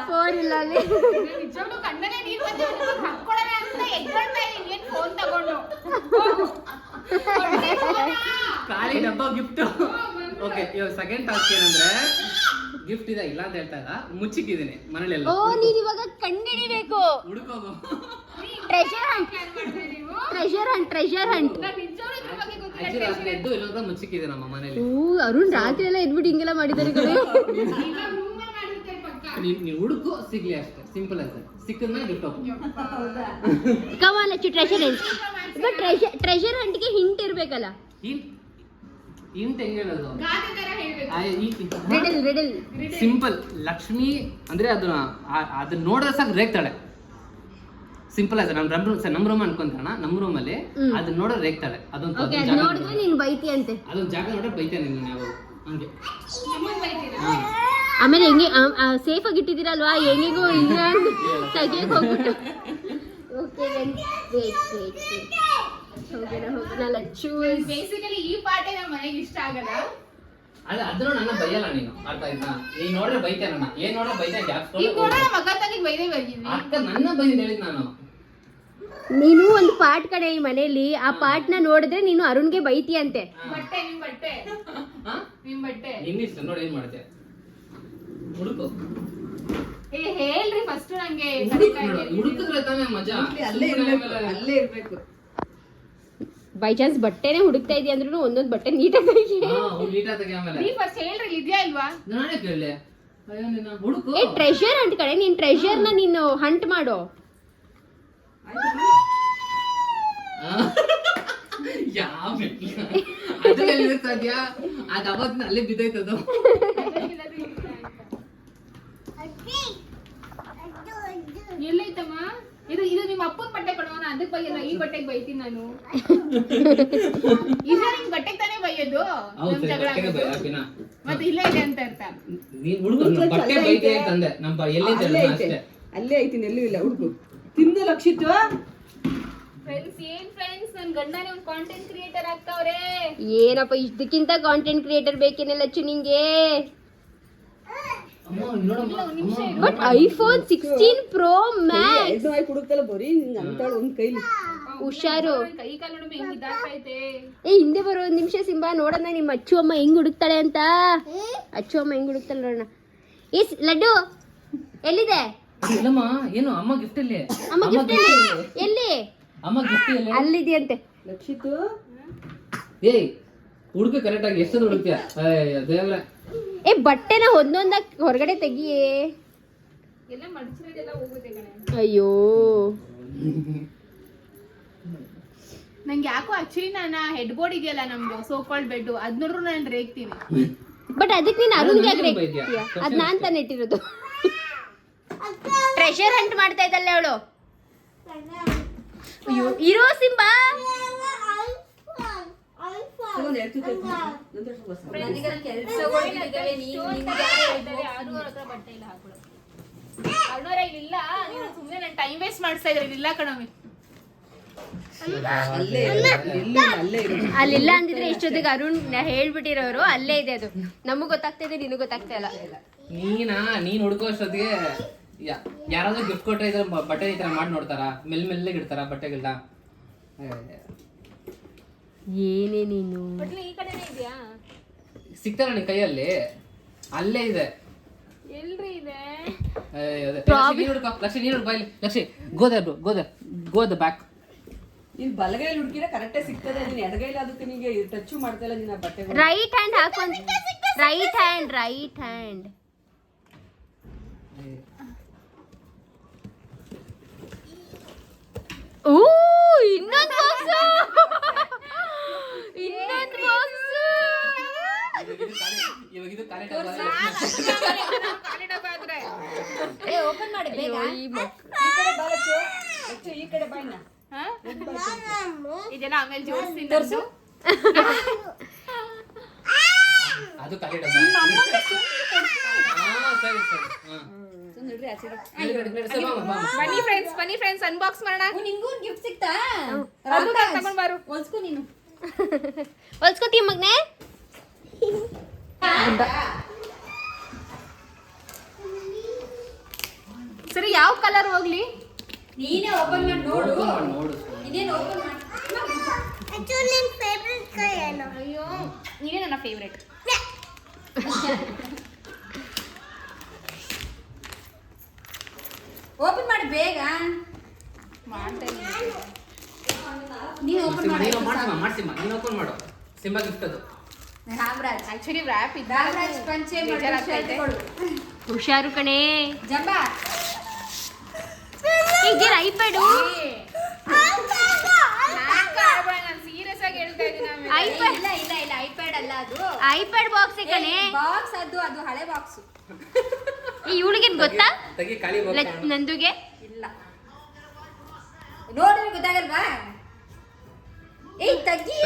ಫೋನ್ ಇಲ್ಲ ಅಲ್ಲಿ ನಿಜವಾಗ್ಲೂ ಕಣ್ಣಲ್ಲೇ ನೀರ್ ಬಂದು ಹಾಕೊಳ್ಳೋಣ ಅಂತ ಎದ್ಕೊಳ್ತಾ ಇದೀನಿ ಏನ್ ಫೋನ್ ತಗೊಂಡು ಖಾಲಿ ಡಬ್ಬ ಗಿಫ್ಟ್ ಓಕೆ ಇವಾಗ ಸೆಕೆಂಡ್ ಟಾಸ್ಕ್ ಏನಂದ್ರೆ ಗಿಫ್ಟ್ ಇದೆ ಇಲ್ಲ ಅಂತ ಹೇಳ್ತಾ ಇಲ್ಲ. ಮುಚ್ಚಿಕ್ಕಿದ್ದೀನಿ ಮನೇಲೆಲ್ಲ ಓ ನೀನ್ ಇವಾಗ ಕಂಡಿಡಿಬೇಕು ಹುಡುಕೋದು treasure hunt treasure hunt treasure hunt ನಾನ್ ನಿಜವಾಗ್ಲೂ ಬಗ್ಗೆ ಗೊತ್ತಿಲ್ಲ ಅಜ್ಜಿ ರಾತ್ರಿ ಎದ್ದು ಇಲ್ಲದ ಮುಚ್ಚಿಕ್ಕಿದೆ ನಮ್ಮ ಮನೇಲಿ ಓ ಅರುಣ್ ರಾತ್ರಿ ಎಲ್ಲ ಎದ್ಬಿಟ್ಟು ಹಿಂಗೆಲ್ಲ ಮಾಡಿದ್ದಾರೆ ಕಡೆ ನೀನ್ ನೀನ್ ಹುಡುಕು ಸಿಗ್ಲಿ ಅಷ್ಟೇ. ಸಿಂಪಲ್ ಆಸ್ ಸಿಕ್ಕಿದ್ಮೇಲೆ ಗಿಫ್ಟ್ ಕಮಾಲ್ ಲಚ್ಚು ಟ್ರೆಷರ್ ಹಂಟ್ ಟ್ರೆಷರ್ ಟ್ರೆಷರ್ ಹಂಟ್ಗೆ ಹಿಂಟ್ ಇರ್ಬೇಕಲ್ಲ. ಇಂಟ್ ಹೆಂಗ್ ಹೇಳೋದು? ಗಾದೆ ತರ ಹೇಳ್ಬೇಕು. ರಿಡಲ್ ರಿಡಲ್ ಸಿಂಪಲ್ ಲಕ್ಷ್ಮಿ ಅಂದ್ರೆ ಅದನ್ನ ಅದನ್ನ ನೋಡಿದ್ರೆ ಸಾಕು ರೇಗ್ತಾಳೆ ಸಿಂಪಲ್ ಆಯ್ತು. ನಮ್ ರೂಮ್ ನಮ್ ರೂಮ್ ಅನ್ಕೊಂತಾಣ ನಮ್ ರೂಮ್ ಅಲ್ಲಿ ಅದನ್ನ ನೋಡೋ ರೇಗ್ತಾಳೆ ಅದೊಂದು ಓಕೆ ಅದೊಂದ್ ಅದು ನೋಡಿದ್ರೆ ನೀನ್ ಬೈತಿ ಅಂತೆ ಅದೊಂದು ಜಾಗ ನೋಡ್ರೆ ಬೈತಾನೆ ನೀನು ಯಾವ ಹಂಗೆ. ಆಮೇಲೆ ಹೆಂಗೆ ಸೇಫ್ ಆಗಿ ಇಟ್ಟಿದ್ದೀರಲ್ವಾ? ಹೆಂಗಿಗೂ ಇಲ್ಲ ತೆಗಿಯಕ್ಕೆ ಹೋಗ್ಬಿಟ್ಟು. ಓಕೆ ವೆಯ್ಟ್ ವೆಯ್ಟ್ ಹೋಗೋಣ ಹೋಗೋಣ ಲಚ್ಚು ಬೇಸಿಕಲಿ ಈ ಪಾರ್ಟೇ ನಮ್ಮ ಮನೆಗೆ ಇಷ್ಟ ಆಗಲ್ಲ. ಅದ ಅದ್ರ ನನ್ನ ಬೈಯಲ್ಲ ನೀನು. ಅರ್ಥ ಆಯ್ತಾ? ನೀನ್ ನೋಡ್ರೆ ಬೈತೆ ನನ್ನ. ಏನ್ ನೋಡ್ರೆ ಬೈತೆ ಗ್ಯಾಪ್ ಈಗ ಕೂಡ ನಮ್ಮ ಮಗ ತಂಗಿಗೆ ಬೈದೇ ಬರ್ತೀನಿ. ಅಕ್ಕ ನನ್ನ ಬೈದ್ ಹೇಳಿದ್ ನಾನು. ನೀನು ಒಂದು ಪಾರ್ಟ್ ಕಡೆ ಈ ಮನೆಯಲ್ಲಿ. ಆ ಪಾರ್ಟ್ನ ನೋಡಿದ್ರೆ ನೀನು ಅರುಣ್ಗೆ ಬೈತಿ ಅಂತೆ ಬಟ್ಟೆ ನಿಮ್ ಬಟ್ಟೆ. ಹಾ? ನಿಮ್ ಬಟ್ಟೆ. ನಿನ್ನಿಷ್ಟ ನೋಡಿ ಏನ್ ಮಾಡ್ತೀಯ ಹುಡುಕು. ಏ ಹೇಳ್ರಿ ಫಸ್ಟ್ ನಂಗೆ ಹುಡುಕಿದ್ರೆ ತಾನೇ ಮಜಾ. ಅಲ್ಲೇ ಇರ್ಬೇಕು ಅಲ್ಲೇ ಇರ್ಬೇಕು. ಬೈ ಚಾನ್ಸ್ ಬಟ್ಟೆನೇ ಹುಡುಕ್ತಾ ಇದೀಯ ಅಂದ್ರೂ ಒಂದೊಂದು ಬಟ್ಟೆ ನೀಟಾಗಿ. ಹಾ, ಅವ್ನು ಆಮೇಲೆ ನೀವ್ ಫಸ್ಟ್ ಹೇಳ್ರಿ ಇದ್ಯಾ ಇಲ್ವಾ? ನಾನೇ ಕೇಳಲಿ ಅಯ್ಯೋ ನಿನ್ನ ಹುಡುಕು. ಏ ಟ್ರೆಷರ್ ಅಂತ ಕಡೆ ನೀನ್ನ ನೀನು ಹಂಟ್ ಮಾಡೋ. ಅಲ್ಲೇ ಬಿದ್ದೈತದು ಎಲ್ಲೈತಮ್ಮ ಇದು ಇದು ನಿಮ್ಮ ಅಪ್ಪನ ಬಟ್ಟೆ ಕೊಡೋಣ ಅದಕ್ಕೆ ಬೈಯಲ್ಲ ಈ ಬಟ್ಟೆಗೆ ಬೈತೀನಿ ನಾನು. ಇಲ್ಲ ನಿಮ್ ಬಟ್ಟೆಗೆ ತಾನೇ ಬೈಯೋದು? ನಮ್ ಜಗಳ ಮತ್ತೆ ಇಲ್ಲೇ ಇದೆ ಅಂತ ಅರ್ಥ. ಬಟ್ಟೆ ಬೈತೆ ಅಂತಂದೆ. ನಮ್ಮ ಎಲ್ಲೈತೆ ಅಲ್ಲೇ ಐತಿ ಐತೆ ಅಷ್ಟೇ. ಅಲ್ಲೇ ಐತೀನಿ ಎಲ್ಲೂ ಇಲ್ಲ ಹುಡುಗು. ತಿಂದು ಲಕ್ಷಿತ್ತು. ಫ್ರೆಂಡ್ಸ್ ಏನ್ ಫ್ರೆಂಡ್ಸ್ ನನ್ ಗಂಡನೇ ಒಂದು ಕಾಂಟೆಂಟ್ ಕ್ರಿಯೇಟರ್ ಆಗ್ತಾವ್ರೆ. ಏನಪ್ಪ ಇಷ್ಟಕ್ಕಿಂತ ಕಾಂಟೆಂಟ್ ಕ್ರಿಯೇಟರ್ ಬೇಕೇನೆ ಚುನಿಂಗೇ ನಿಂಗೆ? But iPhone sixteen pro max ಹುಡುಕ್ತಲ್ಲ ಬರೀ ಅಂತಾಳು ಒಂದ್ ಕೈಲಿ. ಹುಷಾರು. ಏ ಹಿಂದೆ ಬರೋ ಒಂದ್ ನಿಮಿಷ ಸಿಂಬಾ ನೋಡೋಣ ನಿಮ್ಮ ಅಚ್ಚು ಅಮ್ಮ ಹೆಂಗ್ ಹುಡುಕ್ತಾಳೆ ಅಂತ. ಅಚ್ಚು ಅಮ್ಮ ಹೆಂಗ್ ಹುಡುಕ್ತಾಳೆ ನೋಡೋಣ ಏ ಲಡ್ಡು ಎಲ್ಲಿದೆ? ಇಲ್ಲಮ್ಮ ಏನು ಅಮ್ಮ ಗಿಫ್ಟ್ ಇಲ್ಲಿ ಅಮ್ಮ ಗಿಫ್ಟ್ ಎಲ್ಲಿ ಎಲ್ಲಿ? ಅಮ್ಮ ಗಿಫ್ಟ್ ಇಲ್ಲಿ ಅಲ್ಲಿದೆಯಂತೆ ಲಕ್ಷಿತು ಏಯ್ ಹುಡುಕ ಕರೆಕ್ಟ್ ಆಗಿ ಎಷ್ಟು ಹುಡುಕ್ತೀಯ? ದೇವ್ರೆ. ಏ ಬಟ್ಟೆನ ಒಂದೊಂದಾಗಿ ಹೊರಗಡೆ ತೆಗಿಯೇ. ಅಯ್ಯೋ. ನಂಗೆ ಯಾಕೋ ಆಕ್ಚುಲಿ ನಾನು ಹೆಡ್ ಬೋರ್ಡ್ ಇದೆಯಲ್ಲ ನಮ್ದು ಸೋ ಕಾಲ್ಡ್ ಬೆಡ್ ಅದ್ ನೋಡ್ರು ನಾನು ರೇಗ್ತೀನಿ ಬಟ್ ಅದಕ್ಕೆ ನೀನು ಅರುಣ್ಗೆ ಅದು ಯಾಕೆ ಬೈದ್ಯಾ? ಅದ್ ನಾನ್ ತಾನೇ ಇಟ್ಟಿರೋದು. ಟ್ರೆಷರ್ ಹಂಟ್ ಮಾಡ್ತಾ ಇದ್ದಲ್ಲ ಅವಳು. ಅಯ್ಯೋ ಇರೋ ಸಿಂಬಾ. ಇಲ್ಲಿಲ್ಲ ನೀನು ಸುಮ್ಮನೆ ನಾನು ಟೈಮ್ ವೇಸ್ಟ್ ಮಾಡಿಸ್ತಾ ಇದ್ರೆ ಇಲ್ಲ ಕಣವಿ ಅಲ್ಲೇ ಇರು. ಎಲ್ಲೂ ಇಲ್ಲ ಅಲ್ಲೇ ಇರು ಅಲ್ಲಿಲ್ಲ ಅಂದಿದ್ರೆ ಇಷ್ಟೊತ್ತಿಗೆ ಅರುಣ್ ಹೇಳ್ಬಿಟ್ಟಿರೋರು ಅಲ್ಲೇ ಇದೆ ಅದು. ನಮಗ್ ಗೊತ್ತಾಗ್ತಾ ಇದೆ ನಿನಗ್ ಗೊತ್ತಾಗ್ತಾ ಇಲ್ಲ. ನೀನಾ ನೀನ್ ಹುಡ್ಕೋ ಅಷ್ಟೊತ್ತಿಗೆ ಯಾ- ಯಾರಾದ್ರೂ ಗಿಫ್ಟ್ ಕೊಟ್ಟರೆ ಇದ್ರ ಬಟ್ಟೆ ಈ ತರ ಮಾಡಿ ನೋಡ್ತಾರ? ಮೆಲ್ ಮೆಲ್ಲೆ ಇಡ್ತಾರ ಬಟ್ಟೆಗಳನ್ನ ಏನೇ ನೀನು? ಬಟ್ಲು ಈ ಕಡೆನೇ ಇದೆಯಾ? ಸಿಗ್ತಾ ನನಗೆ ಕೈಯಲ್ಲಿ. ಅಲ್ಲೇ ಇದೆ. ಎಲ್ರಿ ಇದೆ? ಏ, ಅದೇ. ಏ, ಲಕ್ಷ್ಮಿ, ನೀನ್ ಹುಡ್ಕೋ. ಲಕ್ಷ್ಮಿ ನೀನು ಹುಡ್ಕೋ ಲಕ್ಷ್ಮಿ ಗೋದೆ ಬ್ರೋ ಗೋದೆ ಗೋದ ಬ್ಯಾಕ್ ನೀನು ಬಲಗೈಲಿ ಹುಡುಕಿದ್ರೆ ಕರೆಕ್ಟೇ ಸಿಗ್ತದೆ. ನೀನ್ ಎಡಗೈಲಿ ಅದಕ್ಕೆ ನಿಂಗೆ ಟಚ್ ಮಾಡ್ತಾ ಇಲ್ಲ ನಿನ್ನ ಬಟ್ಟೆಗಳು ರೈಟ್ ಹ್ಯಾಂಡ್ ಹಾಕೊಂಡ್ ರೈಟ್ ಹ್ಯಾಂಡ್ ರೈಟ್ ಹ್ಯಾಂಡ್ ಓ ಇನ್ನೊಂದು ಬಾಕ್ಸ್ ಇನ್ನೊಂದು ಬಾಕ್ಸ್ ಇವಾಗ ಇದು ಖಾಲಿ ಡಬ್ಬ ಆದ್ರೆ. ಓಪನ್ ಮಾಡಿ ಬೇಗ. ಈ ಕಡೆ ಬಾ ಲಚ್ಚು. ಲಚ್ಚು, ಈ ಕಡೆ ಬಾ ಇದೆಲ್ಲ ಆಮೇಲೆ ಜೋಡಿಸ್ತೀನಿ ತೋರ್ಸು. ಅದು ಖಾಲಿ ಡಬ್ಬ. ಸರಿ ಸರಿ. ಬನ್ನಿ ಫ್ರೆಂಡ್ಸ್ ಬನ್ನಿ ಫ್ರೆಂಡ್ಸ್ ಅನ್ಬಾಕ್ಸ್ ಮಾಡೋಣ. ನಿಂಗೂ ಗಿಫ್ಟ್ ಸಿಗ್ತಾ? ತಗೊಂಡ್ ಬಾರು. ಹೊಲ್ಸ್ಕೊ ನೀನು. ಹೊಲ್ಸ್ಕೊತೀಯ ಮಗ್ನೆ ಸರಿ ಯಾವ ಕಲರ್ ಹೋಗ್ಲಿ? ನೀನೇ ಓಪನ್ ಮಾಡಿ ನೋಡು. ಮಾಡು, ನೋಡು ಓಪನ್ ಮಾಡಿ? ಅಯ್ಯೋ ನೀನೇ ನನ್ನ ಫೇವ್ರೆಟ್ ಓಪನ್ ಮಾಡಿ ಬೇಗ. ನೀನು ಓಪನ್ ಮಾಡಿ ನೀನು ಮಾಡ್ಸಿಮ್ಮ ಮಾಡ್ಸಿಮ್ಮ ನೀನು ಓಪನ್ ಮಾಡು. ಸಿಂಬಾ ಗಿಫ್ಟ್ ಅದು. ರಾಮರಾಜ್ ಆಕ್ಚುಲಿ ವ್ರಾಪ್ ರಾಮರಾಜ್ ಪಂಚೆ ಮಾಡಿ ಬೇಜಾರಾಗ್ತೈತೆ. ಹುಷಾರು ಕಣೆ. ಜಂಬಾ. ಇದೇನು ಐಪ್ಯಾಡು. ನಾನು ಸೀರಿಯಸ್ ಆಗಿ ಹೇಳ್ತಾ ಇದ್ದೀನಿ ಆಮೇಲೆ. ಐಪ್ಯಾಡ್ ಇಲ್ಲ ಇಲ್ಲ ಇಲ್ಲ ಐಪ್ಯಾಡ್ ಅಲ್ಲ ಅದು. ಐಪ್ಯಾಡ್ ಬಾಕ್ಸ್ ಕಣೆ. ಬಾಕ್ಸ್ ಅದು ಅದು ಹಳೆ ಬಾಕ್ಸ್ ಈ ಇವಳಿಗೇನು ಗೊತ್ತಾ? ತೆಗಿ ಖಾಲಿ box ನಂದುಗೆ? ಇಲ್ಲ. ನೋಡಿ ಗೊತ್ತಾಗಲ್ವಾ? ಏಯ್ ತಗ್ಗಿ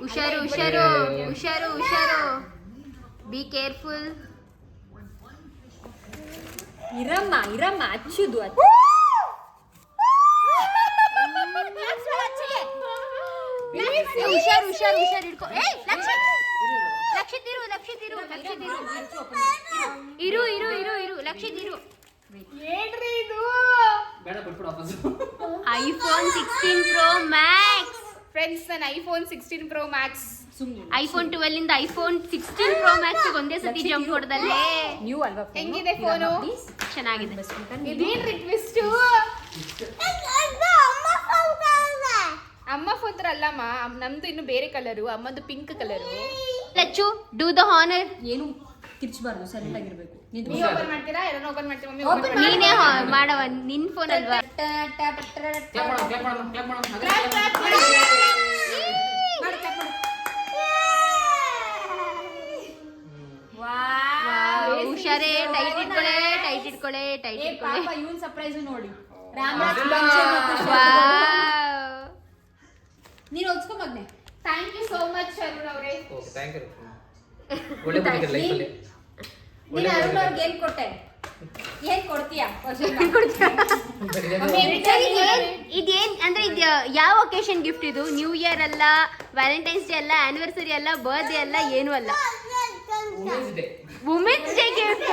ಹುಷಾರು ಹುಷಾರು ಹುಷಾರು ಹುಷಾರು. ಬಿ ಕೇರ್ಫುಲ್ ಇರಮ್ಮ ಇರಮ್ಮ ಹಚ್ಚುದು ಅದು ಹುಷಾರು ಹುಷಾರು ಹುಷಾರು ಹಿಡ್ಕೊ. ಏಯ್ ಲಕ್ಷಿತ್ ಲಕ್ಷಿತ್ ಇರು ಲಕ್ಷಿತ್ ಇರು ಲಕ್ಷಿತ್ ಇರು ಇರು ಇರು ಇರು ಇರು ಲಕ್ಷಿತ್ ಇರು ಏನ್ರಿ ಇದು? ಬೇಡ ಬಿಟ್ಬಿಡು ವಾಪಸ್ iPhone sixteen pro max. Friends ನನ್ನ iPhone sixteen pro max iPhone twelve ಇಂದ ಐಫೋನ್ ಸಿಕ್ಸ್ಟೀನ್ ಪ್ರೋ ಮ್ಯಾಕ್ಸ್ ಒಂದೇ ಸತಿ ಜಂಪ್ ಹೊಡೆದಲ್ಲೇ. ನ್ಯೂ ಅಲ್ವಾ? ಹೆಂಗಿದೆ ಫೋನು ಚೆನ್ನಾಗಿದೆ. ಇದೇನ್ರಿ ರಿಕ್ವೆಸ್ಟ್ ಅಮ್ಮ ಫೋನ್ ಅಲ್ಲಮ್ಮ ನಮ್ದು ಇನ್ನು ಬೇರೆ colour ಅಮ್ಮದು pink colour Lachchu do the honour ಏನು? ಕಿರ್ಚಬಾರ್ದು ಸೈಲೆಂಟ್ ಆಗಿರ್ಬೇಕು ನಿಂತ್ಕೊ. ನೀವು ಓಪನ್ ಮಾಡ್ತೀರಾ ಎಲ್ಲ ಓಪನ್ ಮಾಡ್ತೀರಾ? ಮಮ್ಮಿ Open open ನೀನೇ ಹಾ- ಮಾಡವ ನಿನ್ ಫೋನ್ ಅಲ್ವಾ? ಮಾಡೋಣ ಮಾಡೋಣ ಮಾಡೋಣ Clap, ಮಾಡೋಣ. ಮಾಡು, clap ಮಾಡು. ವಾವ್, ಹುಷಾರೇ ಟೈಟ್ ಇಟ್ಕೊಳೆ ಟೈಟ್ ಇಟ್ಕೊಳೆ ಟೈಟ್ ಏ ಇಟ್ಕೊಳೆ. ಪಾಪ ಇವನ್ ಸರ್ಪ್ರೈಸ್ ನೋಡಿ. ರಾಮರಾಜ್ ಇಲ್ಲ. ಪಂಚೆ ಮತ್ತು shirt. ವಾವ್. ನೀನ್ ಮಗ್ನೆ. Thank you so much Arun ಅವರೇ. ಓಕೆ ಥ್ಯಾಂಕ್ ಯು ಒಳ್ಳೆ ಬಂದಿದೆ ಲೈಫಲ್ಲಿ ನೀನು ಅರುಣ್ ಅವ್ರಿಗೆ ಏನ್ ಕೊಟ್ಟೆ? ಏನ್ ಕೊಡ್ತೀಯಾ? ಇದೇನ್ ಅಂದ್ರೆ ಇದು ಯಾವ ಒಕೇಶನ್ ಗಿಫ್ಟ್ ಇದು? ನ್ಯೂ ಇಯರ್ ಅಲ್ಲ ವ್ಯಾಲೆಂಟೈನ್ಸ್ ಡೇ ಅಲ್ಲ ಆನಿವರ್ಸರಿ ಅಲ್ಲ ಬರ್ತ್ಡೇ ಅಲ್ಲ ಏನು ಅಲ್ಲ. ವುಮೆನ್ಸ್ ಡೇ ಗಿಫ್ಟ್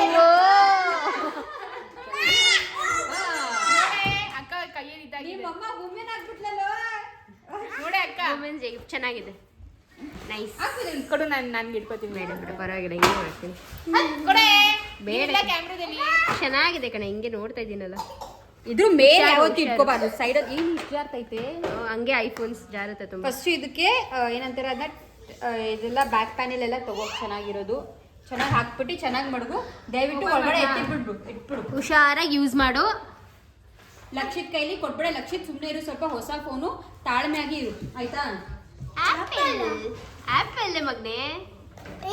ಅಕ್ಕ ಕೈಯಲ್ಲಿ ಇದ್ದಾಗಿದೆ ನಿಮ್ಮಮ್ಮ ವುಮೆನ್ ಆಗ್ಬಿಟ್ಲಲ್ಲ? ನೋಡಿ ಅಕ್ಕ. ವುಮೆನ್ಸ್ ಡೇ ಗಿಫ್ಟ್ ಚೆನ್ನಾಗಿದೆ. ನೈಸ್ ಕೊಡು ನಾನು ನಾನು ಇಟ್ಕೋತೀನಿ ಬೇಡ ಬೇಡ ಪರವಾಗಿಲ್ಲ ಹಿಂಗೆ ಮಾಡ್ತೀನಿ. ಕೊಡೆ. ಬೇಡ. ಚೆನ್ನಾಗಿದೆ ಕಣ ಹಿಂಗೆ ನೋಡ್ತಾ ಇದ್ದೀನಲ್ಲ. ಇದ್ರ ಮೇಲೆ ಯಾವತ್ತು. ಇಟ್ಕೋಬಾರ್ದು ಸೈಡ್ ಅಲ್ಲಿ ಏನು ಜಾರ್ತೈತೆ ಹಂಗೆ ಐಫೋನ್ಸ್ ಜಾರತ್ತೆ ತುಂಬಾ. ಫಸ್ಟ್ ಇದಕ್ಕೆ ಏನಂತಾರೆ ಅದನ್ನ ಇದೆಲ್ಲ ಬ್ಯಾಕ್ ಪ್ಯಾನೆಲ್ ಎಲ್ಲ ತಗೋಕ್ ಚೆನ್ನಾಗಿರೋದು. ಚೆನ್ನಾಗಿ ಹಾಕ್ಬಿಟ್ಟು ಚೆನ್ನಾಗಿ ಮಡಗು. ದಯವಿಟ್ಟು ಒಳಗಡೆ ಎತ್ತಿಟ್ಬಿಡ್ಬಿಡು ಇಟ್ಬಿಡು. ಹುಷಾರಾಗಿ ಯೂಸ್ ಮಾಡು. ಲಕ್ಷಿತ್ ಕೈಲಿ ಕೊಟ್ಬಿಡ ಲಕ್ಷಿತ್ ಸುಮ್ಮನೆ ಇರು ಸ್ವಲ್ಪ ಹೊಸ ಫೋನು ತಾಳ್ಮೆಯಾಗಿ ಇರು ಆಯ್ತಾ? ಆಪಲ್ ಆಪಲ್ ಮಗ್ನೆ?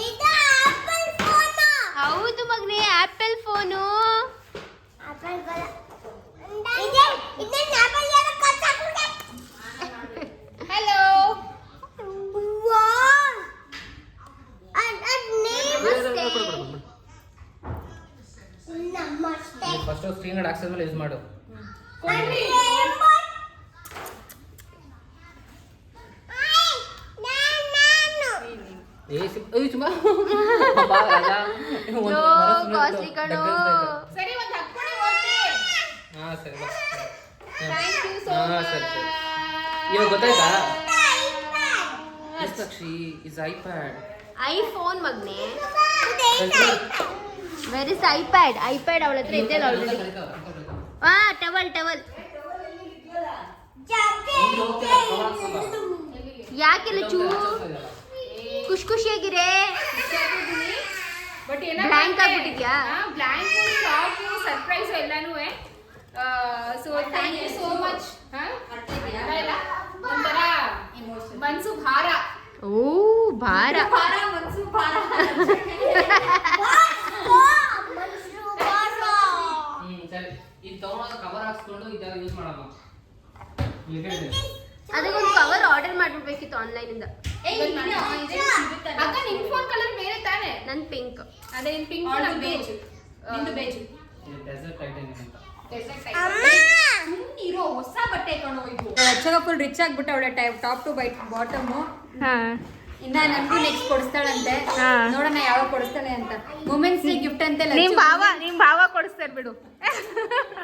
ಇದು ಆಪಲ್ ಫೋನ್ ಹೌದು ಮಗ್ನೆ Apple phone hello first screen guard ಹಾಕ್ಸಿದ್ಮೇಲೆ use ಮಾಡು. ಏ ಸಿಮ್ ಏಯ್ ಸುಮ್ಮ ಬಾ ರಾಜ ಒಂದು No, ಮರ ಸುಮ್ನೆ costly ಇಟ್ಟು ಕಣೋ. ಡಗ್ಗಲ್ಸ್ತಾ ಇದ್ದಾರೆ. ಸರಿ ಒಂದು ಹಕ್ಕೊಳ್ಳಿ ಹೋಗ್ಲಿ ಹಾ ಸರಿ ಬಾ ಥ್ಯಾಂಕ್ ಯು ಸೋ ಹಾ, ಮಚ್ ಸರಿ, ಸರಿ. ಇವಾಗ ಗೊತ್ತಾಯ್ತಾ? Yes Akshi is iPad iPhone ಮಗ್ನೆ. Where is iPad iPad ಅವಳ ಹತ್ರ ಇದೆಯಲ್ಲ ಆಲ್ರೆಡಿ ಹಾ ಟವಲ್ ಟವಲ್. ಯಾಕೆಲ್ಲ ಚೂ ಖುಷಿ ಖುಷಿಯಾಗಿರೇ. ಬಟ್ ಬ್ಲ್ಯಾಂಕ್ ಆಗ್ಬಿಟ್ಟಿದ್ಯಾ? ಬ್ಲ್ಯಾಂಕ್ ಶಾಕ್ ಸರ್ಪ್ರೈಸ್ ಎಲ್ಲಾನು so thank you so much ಒಂಥರ ಮನ್ಸು ಭಾರ. ಓ ಭಾರ. ಭಾರ ಮನ್ಸು ಭಾರ. ಹ್ಮ್ ಸರಿ. ಇದು ತಗೊಂಡೋಗ ಕವರ್ ಹಾಕ್ಸ್ಕೊಂಡು ಇದೆಲ್ಲ ಯೂಸ್ ಮಾಡಮ್ಮ. ಅದಕ್ಕೊಂದು ಕವರ್ ಆರ್ಡರ್ ಮಾಡ್ಬಿಡ್ಬೇಕಿತ್ತು ಆನ್ಲೈನ್ ಇಂದ. ಅಕ್ಕ ನಿಮ್ ಫೋನ್ ಕಲರ್ ಬೇರೆ ತಾನೆ. ನನ್ ಪಿಂಕ್ ಅದೇ ಪಿಂಕ್ ಬೇಜ್ ನಿಂದು ಬೇಜ್ ಡೆಸರ್ಟ್ ಟೈಟನಿಯಂ ಅಂತ. ಇರೋ ಹೊಸ ಬಟ್ಟೆ ಕಣೋ ಇದು. ಫುಲ್ ರಿಚ್ ಆಗ್ಬಿಟ್ಟ ಅವಳೆ type top to bite bottom ಹಾ. ಇನ್ನ ನನಗೂ ನೆಕ್ಸ್ಟ್ ಕೊಡಿಸ್ತಾಳಂತೆ. ಹಾ. ನೋಡೋಣ ಯಾವಾಗ ಕೊಡಿಸ್ತಾಳೆ ಅಂತ. ವುಮೆನ್ಸ್ ಡೇ ಗಿಫ್ಟ್ ಅಂತೆ ನಿಮ್ ಭಾವ ನಿಮ್ ಭಾವ ಕೊಡಿಸ್ತಾರ ಬಿಡು.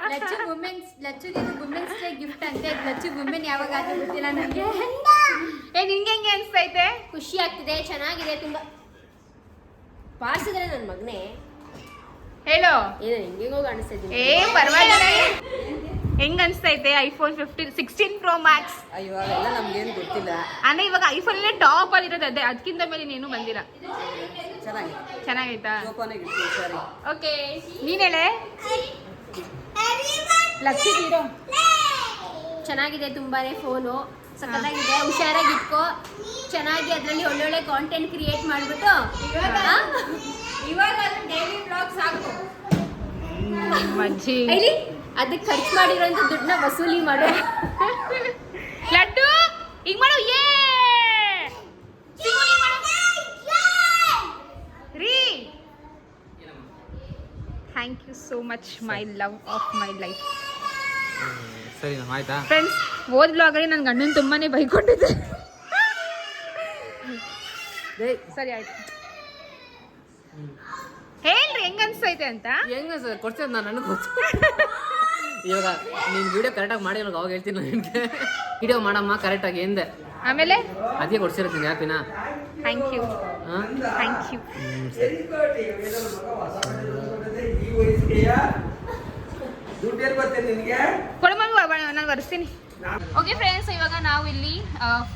ಲಚ್ಚು ವುಮೆನ್ಸ್ ಲಚ್ಚುಗೆ ವುಮೆನ್ಸ್ ಡೇ ಗಿಫ್ಟ್ ಅಂತೆ. ಲಚ್ಚು ವುಮೆನ್ ಯಾವಾಗ ಆದ್ರೂ ಗೊತ್ತಿಲ್ಲ ನನಗೆ ಏ ನಿಂಗೆ ಹೆಂಗೆ ಅನ್ಸ್ತೈತೆ? ಖುಷಿ ಆಗ್ತಿದೆ ಚೆನ್ನಾಗಿದೆ ತುಂಬಾ. ಪಾರ್ಸಿದ್ರೆ ನನ್ನ ಮಗನೇ. ಹೇಳು. ಏನೋ ಹಿಂಗೆಗೋ ಕಾಣಿಸ್ತಾ ಏ ಪರವಾಗಿಲ್ಲ. ಹೆಂಗ್ ಅನ್ಸ್ತೈತೆ iPhone fifteen sixteen pro max ಅಯ್ಯೋ ಅವೆಲ್ಲ ನಮ್ಗೇನು ಗೊತ್ತಿಲ್ಲ. ಅಂದ್ರೆ ಇವಾಗ ಐಫೋನ್ ಟಾಪ್ ಅಲ್ಲಿ ಇರೋದು ಅದೇ ಅದಕ್ಕಿಂತ ಮೇಲೆ ನೀನು ಬಂದಿಲ್ಲ ಚೆನ್ನಾಗಿದೆ. ಚೆನ್ನಾಗೈತಾ? ಸರಿ. ಓಕೆ ನೀನ್ ಹೇಳೆ. ಲಕ್ಷಿ ಹೀರೋ ಚೆನ್ನಾಗಿದೆ ತುಂಬಾನೇ ಫೋನು. ಸಖತ್ತಾಗಿದೆ ಹುಷಾರಾಗಿ ಇಟ್ಕೋ. ಚೆನ್ನಾಗಿ ಅದರಲ್ಲಿ ಒಳ್ಳೊಳ್ಳೆ ಕಾಂಟೆಂಟ್ ಕ್ರಿಯೇಟ್ ಮಾಡ್ಬಿಟ್ಟು? ಇವಾಗ ಡೈಲಿ ಬ್ಲಾಗ್ಸ್ ಹಾಕು ಮಜ್ಜಿ ಇಲ್ಲಿ ಅದಕ್ಕೆ ಖರ್ಚು ಮಾಡಿರೋಂಥ ದುಡ್ಡನ್ನ ವಸೂಲಿ ಮಾಡೋ. ಲಡ್ಡು? ಹಿಂಗ್ ಮಾಡು ಏ ರೀ! Thank you so much my love of my life ಸರಿ ಆಯ್ತಾ? ಫ್ರೆಂಡ್ಸ್ ಓದ್ ಬ್ಲಾಗಲ್ಲಿ ನನ್ನ ಗಂಡನ ತುಂಬಾನೇ ಬೈಕೊಂಡಿದ್ದೆ. ಸರಿ ಆಯ್ತು. ಹೇಳ್ರಿ ಹೆಂಗ್ ಅನ್ಸೈತೆ ಅಂತ? ಹೆಂಗ ಸರ್ ಕೊಡ್ತೇನೆ ನಾನು ನನಗೆ ಗೊತ್ತು. ಇವಾಗ ನೀನು ವಿಡಿಯೋ ಕರೆಕ್ಟಾಗಿ ಮಾಡಿ ಅವಾಗ ಹೇಳ್ತೀನಿ ನಾನು ನಿನಗೆ. ವಿಡಿಯೋ ಮಾಡಮ್ಮ ಕರೆಕ್ಟಾಗಿ ಎಂದೆ. ಆಮೇಲೆ? ಅದೇ ಕೊಡ್ಸಿರ್ತೀನಿ ಹ್ಯಾಪಿನ ಥ್ಯಾಂಕ್ ಯು ಹಾಂ? ಥ್ಯಾಂಕ್ ಯು ನಾನು ಬರ್ತೀನಿ ಓಕೆ ಫ್ರೆಂಡ್ಸ್ ಇವಾಗ ನಾವು ಇಲ್ಲಿ